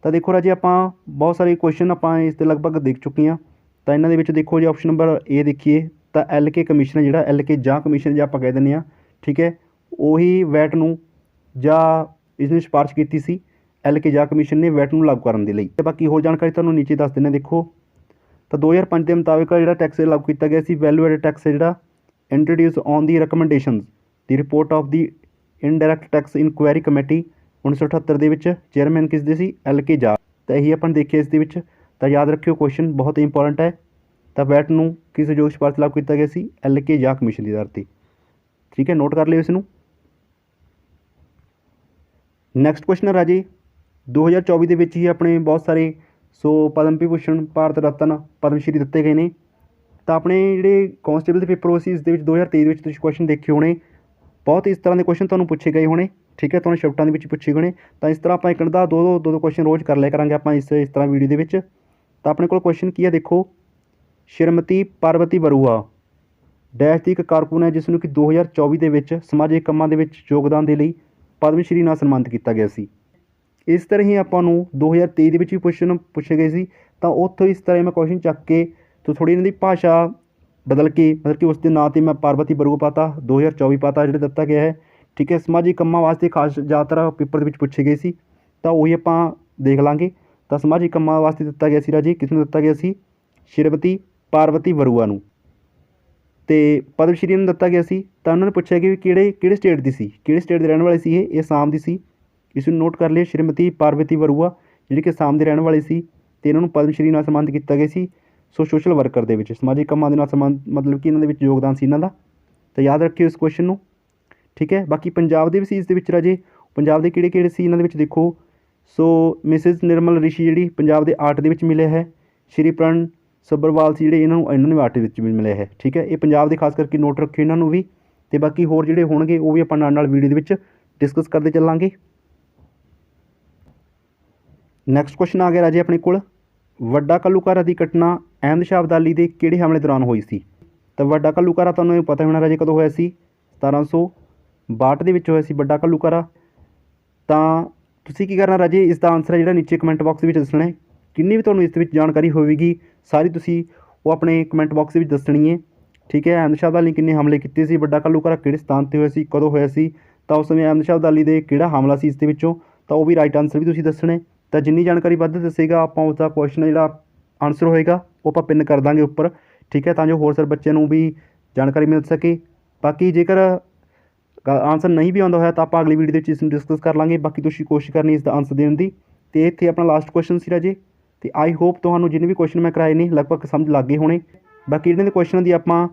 ਤਾਂ ਦੇਖੋ ਰਾਜੇ ਆਪਾਂ ਬਹੁਤ ਸਾਰੇ ਕੁਐਸਚਨ ਆਪਾਂ ਇਸ ਤੇ ਲਗਭਗ ਦੇਖ ਚੁੱਕੇ ਹਾਂ। ਤਾਂ ਇਹਨਾਂ ਦੇ ਵਿੱਚ ਦੇਖੋ ਜੇ ਆਪਸ਼ਨ ਨੰਬਰ ਏ ਦੇਖੀਏ, ਤਾਂ ਐਲ ਕੇ ਕਮਿਸ਼ਨ ਜਿਹੜਾ ਐਲ ਕੇ ਜਾਂ ਕਮਿਸ਼ਨ ਜੇ ਆਪਾਂ ਕਹਿ ਦਿੰਦੇ ਆ ਠੀਕ ਹੈ, ਉਹੀ ਵੈਟ ਨੂੰ ਜਾਂ ਇਸ ਨੇ ਸਿਫਾਰਸ਼ ਕੀਤੀ ਸੀ ਐਲ ਕੇ ਜਾਂ ਕਮਿਸ਼ਨ ਨੇ ਵੈਟ ਨੂੰ ਲਾਗੂ ਕਰਨ ਦੇ ਲਈ। ਤੇ ਬਾਕੀ ਹੋਰ ਜਾਣਕਾਰੀ ਤੁਹਾਨੂੰ ਨੀਚੇ ਦੱਸ ਦਿੰਦੇ ਦੇਖੋ। ਤਾਂ 2005 ਦੇ ਮੁਤਾਬਿਕ ਜਿਹੜਾ ਟੈਕਸ ਲਾਗੂ ਕੀਤਾ ਗਿਆ ਸੀ ਵੈਲਿਊ ਐਡਡ ਟੈਕਸ ਜਿਹੜਾ introduce on the recommendations the report of the indirect tax inquiry committee 1978 ਦੇ ਵਿੱਚ ਚੇਅਰਮੈਨ ਕਿਸ ਦੇ ਸੀ? ਐਲ ਕੇ ਜਾ ਤਾਂ ਇਹੀ ਆਪਾਂ ਦੇਖਿਆ ਇਸ ਦੇ ਵਿੱਚ। ਤਾਂ ਯਾਦ ਰੱਖਿਓ ਕੁਐਸਚਨ ਬਹੁਤ ਹੀ ਇੰਪੋਰਟੈਂਟ ਹੈ। ਤਾਂ ਵੈਟ ਨੂੰ ਕਿਸ ਜੋਸ਼ ਸਿਫਾਰਸ਼ ਲਾਗੂ ਕੀਤਾ ਗਿਆ ਸੀ? ਐਲ ਕੇ ਜਾ ਕਮਿਸ਼ਨ ਦੀ ਆਧਾਰ ਤੇ ਠੀਕ ਹੈ ਨੋਟ ਕਰ ਲਿਓ ਇਸ ਨੂੰ ਨੈਕਸਟ ਕੁਐਸਚਨ ਹੈ ਰਾਜੇ 2024 ਦੇ ਵਿੱਚ ਹੀ ਆਪਣੇ ਬਹੁਤ ਸਾਰੇ ਸੋ ਪਦਮ ਵਿਭੂਸ਼ਣ ਭਾਰਤ ਰਤਨ ਪਦਮ ਸ਼੍ਰੀ ਦਿੱਤੇ ਗਏ ਨੇ। ਤਾਂ ਆਪਣੇ ਜਿਹੜੇ ਕਾਂਸਟੇਬਲ ਦੇ ਪੇਪਰ ਹੋਏ ਸੀ, ਇਸ ਦੇ ਵਿੱਚ 2023 ਦੇ ਵਿੱਚ ਤੁਸੀਂ ਕੁਐਸਚਨ ਦੇਖੇ ਹੋਣੇ। ਬਹੁਤ ਇਸ ਤਰ੍ਹਾਂ ਦੇ ਕੁਐਸਚਨ ਤੁਹਾਨੂੰ ਪੁੱਛੇ ਗਏ ਹੋਣੇ। ਠੀਕ ਹੈ ਤੁਹਾਨੂੰ ਸ਼ਿਫਟਾਂ ਦੇ ਵਿੱਚ ਪੁੱਛੇ ਗਏ ਹੋਣੇ। ਤਾਂ ਇਸ ਤਰ੍ਹਾਂ ਆਪਾਂ ਇੱਕ ਦਾ ਦੋ ਦੋ ਦੋ ਦੋ ਕੁਐਸਚਨ ਰੋਜ਼ ਕਰ ਲਿਆ ਕਰਾਂਗੇ ਆਪਾਂ ਇਸ ਇਸ ਤਰ੍ਹਾਂ ਵੀਡੀਓ ਦੇ ਵਿੱਚ। ਤਾਂ ਆਪਣੇ ਕੋਲ ਕੁਐਸਚਨ ਕੀ ਹੈ ਦੇਖੋ? ਸ਼੍ਰੀਮਤੀ ਪਾਰਵਤੀ ਬਰੂਆ ਡੈਸ਼ ਦੀ ਇੱਕ ਕਾਰਕੁਨ ਹੈ ਜਿਸ ਨੂੰ ਕਿ 2024 ਦੇ ਵਿੱਚ ਸਮਾਜਿਕ ਕੰਮਾਂ ਦੇ ਵਿੱਚ ਯੋਗਦਾਨ ਦੇ ਲਈ ਪਦਮ ਸ਼੍ਰੀ ਨਾਲ ਸਨਮਾਨਿਤ ਕੀਤਾ ਗਿਆ ਸੀ। ਇਸ ਤਰ੍ਹਾਂ ਹੀ ਆਪਾਂ ਨੂੰ 2023 ਦੇ ਵਿੱਚ ਵੀ ਕੁਐਸਚਨ ਪੁੱਛੇ ਗਏ ਸੀ। ਤਾਂ ਉੱਥੋਂ ਇਸ ਤਰ੍ਹਾਂ ਮੈਂ ਕੁਐਸਚਨ ਚੱਕ ਕੇ ਤੋਂ ਥੋੜੀ ਇਹਨਾਂ ਦੀ ਭਾਸ਼ਾ ਬਦਲ ਕੇ, ਮਤਲਬ ਕਿ ਉਸ ਦੇ ਨਾਂ ਤੇ ਮੈਂ ਪਾਰਵਤੀ ਬਰੂ ਪਾਤਾ 2024 ਪਾਤਾ, ਜਿਹੜਾ ਦਿੱਤਾ ਗਿਆ ਹੈ। ਠੀਕ ਹੈ, ਸਮਾਜਿਕ ਕੰਮਾਂ ਵਾਸਤੇ ਖਾਸ ਜ਼ਿਆਦਾਤਰ ਪੇਪਰ ਦੇ ਵਿੱਚ ਪੁੱਛੇ ਗਏ ਸੀ, ਤਾਂ ਉਹੀ ਆਪਾਂ ਦੇਖ ਲਾਂਗੇ। ਤਾਂ ਸਮਾਜਿਕ ਕੰਮਾਂ ਵਾਸਤੇ ਦਿੱਤਾ ਗਿਆ ਸੀ ਰਾਜੇ ਕਿਸ ਨੂੰ ਦਿੱਤਾ ਗਿਆ ਸੀ? ਸ਼੍ਰੀਮਤੀ ਪਾਰਵਤੀ ਵਰੂਆ ਨੂੰ। ਤੇ ਪਦਮ ਸ਼੍ਰੀ ਨੂੰ ਦਿੱਤਾ ਗਿਆ ਸੀ। ਤਾਂ ਉਹਨਾਂ ਨੇ ਪੁੱਛਿਆ ਕਿ ਵੀ ਕਿਹੜੇ ਕਿਹੜੇ ਸਟੇਟ ਦੀ ਸੀ? ਕਿਹੜੇ ਸਟੇਟ ਦੇ ਰਹਿਣ ਵਾਲੇ ਸੀ ਇਹ? ਇਹ ਅਸਾਮ ਦੀ ਸੀ। ਇਸ ਨੂੰ ਨੋਟ ਕਰ ਲਿਓ ਸ਼੍ਰੀਮਤੀ ਪਾਰਵਤੀ ਵਰੂਆ, ਜਿਹੜੀ ਕਿ ਅਸਾਮ ਦੇ ਰਹਿਣ ਵਾਲੇ ਸੀ, ਤੇ ਇਹਨਾਂ ਨੂੰ ਪਦਮ ਸ਼੍ਰੀ ਨਾਲ ਸਨਮਾਨਿਤ ਕੀਤਾ ਗਿਆ ਸੀ। ਸੋ ਸੋਸ਼ਲ ਵਰਕਰ ਦੇ ਵਿੱਚ, ਸਮਾਜਿਕ ਕੰਮਾਂ ਦੇ ਨਾਲ ਸੰਬੰਧ, ਮਤਲਬ ਕਿ ਇਹਨਾਂ ਦੇ ਵਿੱਚ ਯੋਗਦਾਨ ਸੀ ਇਹਨਾਂ ਦਾ। ਤਾਂ ਯਾਦ ਰੱਖਿਓ ਇਸ ਕੁਐਸਚਨ ਨੂੰ। ਠੀਕ ਹੈ? ਬਾਕੀ ਪੰਜਾਬ ਦੇ ਵੀ ਸੀ ਇਸ ਦੇ ਵਿੱਚ ਰਾਜੇ, ਪੰਜਾਬ ਦੇ ਕਿਹੜੇ ਕਿਹੜੇ ਸੀ ਇਹਨਾਂ ਦੇ ਵਿੱਚ ਦੇਖੋ? ਸੋ ਮਿਸਿਸ ਨਿਰਮਲ ਰਿਸ਼ੀ ਜਿਹੜੀ ਪੰਜਾਬ ਦੇ ਆਰਟ ਦੇ ਵਿੱਚ ਮਿਲਿਆ ਹੈ, ਸ਼੍ਰੀ ਪ੍ਰਣ ਸੱਬਰਵਾਲ ਸੀ ਜਿਹੜੇ ਇਹਨਾਂ ਨੂੰ ਇਹਨਾਂ ਨੂੰ ਆਰਟ ਦੇ ਵਿੱਚ ਵੀ ਮਿਲਿਆ ਹੈ, ਠੀਕ ਹੈ? ਇਹ ਪੰਜਾਬ ਦੇ ਖਾਸ ਕਰਕੇ ਨੋਟ ਰੱਖਿਓ ਇਹਨਾਂ ਨੂੰ ਵੀ, ਤੇ ਬਾਕੀ ਹੋਰ ਜਿਹੜੇ ਹੋਣਗੇ, ਉਹ ਵੀ ਆਪਾਂ ਨਾਲ ਨਾਲ ਵੀਡੀਓ ਦੇ ਵਿੱਚ ਡਿਸਕਸ ਕਰਦੇ ਚੱਲਾਂਗੇ। ਨੈਕਸਟ ਕੁਐਸਚਨ ਆ ਗਿਆ ਰਾਜੇ ਆਪਣੇ ਕੋਲ। ਵੱਡਾ ਕੱਲੂਕਾਰਾ ਦੀ ਘਟਨਾ ਅਹਿਮਦ ਸ਼ਾਹ ਅਬਦਾਲੀ ਦੇ ਕਿਹੜੇ ਹਮਲੇ ਦੌਰਾਨ ਹੋਈ ਸੀ? ਤਾਂ ਵੱਡਾ ਕੱਲੂਕਾਰਾ ਤੁਹਾਨੂੰ ਇਹ ਪਤਾ ਹੋਣਾ ਰਾਜੇ ਕਦੋਂ ਹੋਇਆ ਸੀ 1762 ਦੇ ਵਿੱਚ ਹੋਇਆ ਸੀ ਵੱਡਾ ਘੱਲੂਕਾਰਾ ਤਾਂ ਤੁਸੀਂ ਕੀ ਕਰਨਾ ਰਾਜੇ? ਇਸ ਦਾ ਆਨਸਰ ਹੈ ਜਿਹੜਾ ਨੀਚੇ ਕਮੈਂਟ ਬਾਕਸ ਵਿੱਚ ਦੱਸਣਾ ਹੈ। ਕਿੰਨੀ ਵੀ ਤੁਹਾਨੂੰ ਇਸ ਦੇ ਵਿੱਚ ਜਾਣਕਾਰੀ ਹੋਵੇਗੀ, ਸਾਰੀ ਤੁਸੀਂ ਉਹ ਆਪਣੇ ਕਮੈਂਟ ਬਾਕਸ ਵਿੱਚ ਦੱਸਣੀ ਹੈ। ਠੀਕ ਹੈ ਅਹਿਮਦ ਸ਼ਾਹ ਅਬਦਾਲੀ ਨੇ ਕਿੰਨੇ ਹਮਲੇ ਕੀਤੇ ਸੀ? ਵੱਡਾ ਘੱਲੂਕਾਰਾ ਕਿਹੜੇ ਸਥਾਨ ਤੇ ਹੋਇਆ ਸੀ? ਕਦੋਂ ਹੋਇਆ ਸੀ? ਤਾਂ ਉਸ ਸਮੇਂ ਅਹਿਮਦ ਸ਼ਾਹ ਅਬਦਾਲੀ ਦੇ ਕਿਹੜਾ ਹਮਲਾ ਸੀ ਇਸ ਦੇ ਵਿੱਚੋਂ? ਤਾਂ ਉਹ ਵੀ ਰਾਈਟ ਆਨਸਰ ਵੀ ਤੁਸੀਂ ਦੱਸਣਾ ਹੈ। ਤਾਂ ਜਿੰਨੀ ਜਾਣਕਾਰੀ ਵੱਧ ਦੱਸੇਗਾ, ਆਪਾਂ ਉਸ ਦਾ ਕੁਐਸਚਨ ਜਿਹੜਾ ਆਨਸਰ ਹੋਏਗਾ, ਉਹ ਆਪਾਂ ਪਿੰਨ ਕਰ ਦਾਂਗੇ ਉੱਪਰ। ਠੀਕ ਹੈ, ਤਾਂ ਜੋ ਹੋਰ ਸਰ ਬੱਚਿਆਂ ਨੂੰ ਵੀ ਜਾਣਕਾਰੀ ਮਿਲ ਸਕੇ। ਬਾਕੀ ਜੇਕਰ ਆਨਸਰ ਨਹੀਂ ਵੀ ਆਉਂਦਾ ਹੋਇਆ ਤਾਂ ਆਪਾਂ ਅਗਲੀ ਵੀਡੀਓ ਦੇ ਵਿੱਚ ਇਸ ਨੂੰ ਡਿਸਕਸ ਕਰ ਲਾਂਗੇ। ਬਾਕੀ ਤੁਸੀਂ ਕੋਸ਼ਿਸ਼ ਕਰਨੀ ਇਸ ਦਾ ਆਨਸਰ ਦੇਣ ਦੀ। ਤੇ ਇੱਥੇ ਆਪਣਾ ਲਾਸਟ ਕੁਐਸਚਨ ਸੀ ਰਾਜੇ। ਤੇ ਆਈ ਹੋਪ ਤੁਹਾਨੂੰ ਜਿੰਨੇ ਵੀ ਕੁਐਸਚਨ ਮੈਂ ਕਰਾਏ ਨੇ ਲਗਭਗ ਸਮਝ ਲੱਗ ਗਏ ਹੋਣੇ। ਬਾਕੀ ਇਹਨਾਂ ਦੇ ਕੁਐਸਚਨਾਂ ਦੀ ਆਪਾਂ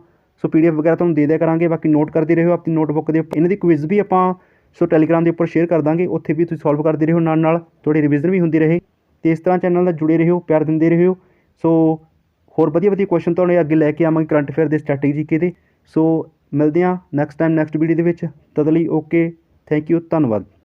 ਸੋ ਪੀਡੀਐਫ ਵਗੈਰਾ ਤੁਹਾਨੂੰ ਦੇ ਦਿਆ ਕਰਾਂਗੇ। ਬਾਕੀ ਨੋਟ ਕਰਦੇ ਰਹੋ ਆਪਣੀ ਨੋਟਬੁੱਕ ਦੇ ਉੱਪਰ। ਇਹਨਾਂ ਦੀ ਕੁਇਜ਼ ਵੀ ਆਪਾਂ ਸੋ ਟੈਲੀਗ੍ਰਾਮ ਦੇ ਉੱਪਰ ਸ਼ੇਅਰ ਕਰ ਦਾਂਗੇ। ਉੱਥੇ ਵੀ ਤੁਸੀਂ ਸੋਲਵ ਕਰਦੇ ਰਹੋ ਨਾਲ ਨਾਲ। ਤੁਹਾਡੀ ਰਿਵੀਜ਼ਨ ਵੀ ਹੁੰਦੀ ਰਹੇ। ਤੇ ਇਸ ਤਰ੍ਹਾਂ ਚੈਨਲ ਨਾਲ ਜੁੜੇ ਰਹੋ, ਪਿਆਰ ਦਿੰਦੇ ਰਹੋ। ਸੋ ਹੋਰ ਵਧੀਆ ਵਧੀਆ ਕੁਐਸਚਨ ਤੁਹਾਨੂੰ ਅੱਗੇ ਲੈ ਕੇ ਆਵਾਂਗੇ ਕਰੰਟ ਅਫੇਅਰ ਦੇ ਸਟ੍ਰੈਟੇਜੀ ਦੇ ਸੋ ਮਿਲਦੇ ਹਾਂ ਨੈਕਸਟ ਟਾਈਮ ਨੈਕਸਟ ਵੀਡੀਓ ਦੇ ਵਿੱਚ। ਤਦ ਲਈ ਓਕੇ ਥੈਂਕ ਯੂ ਧੰਨਵਾਦ।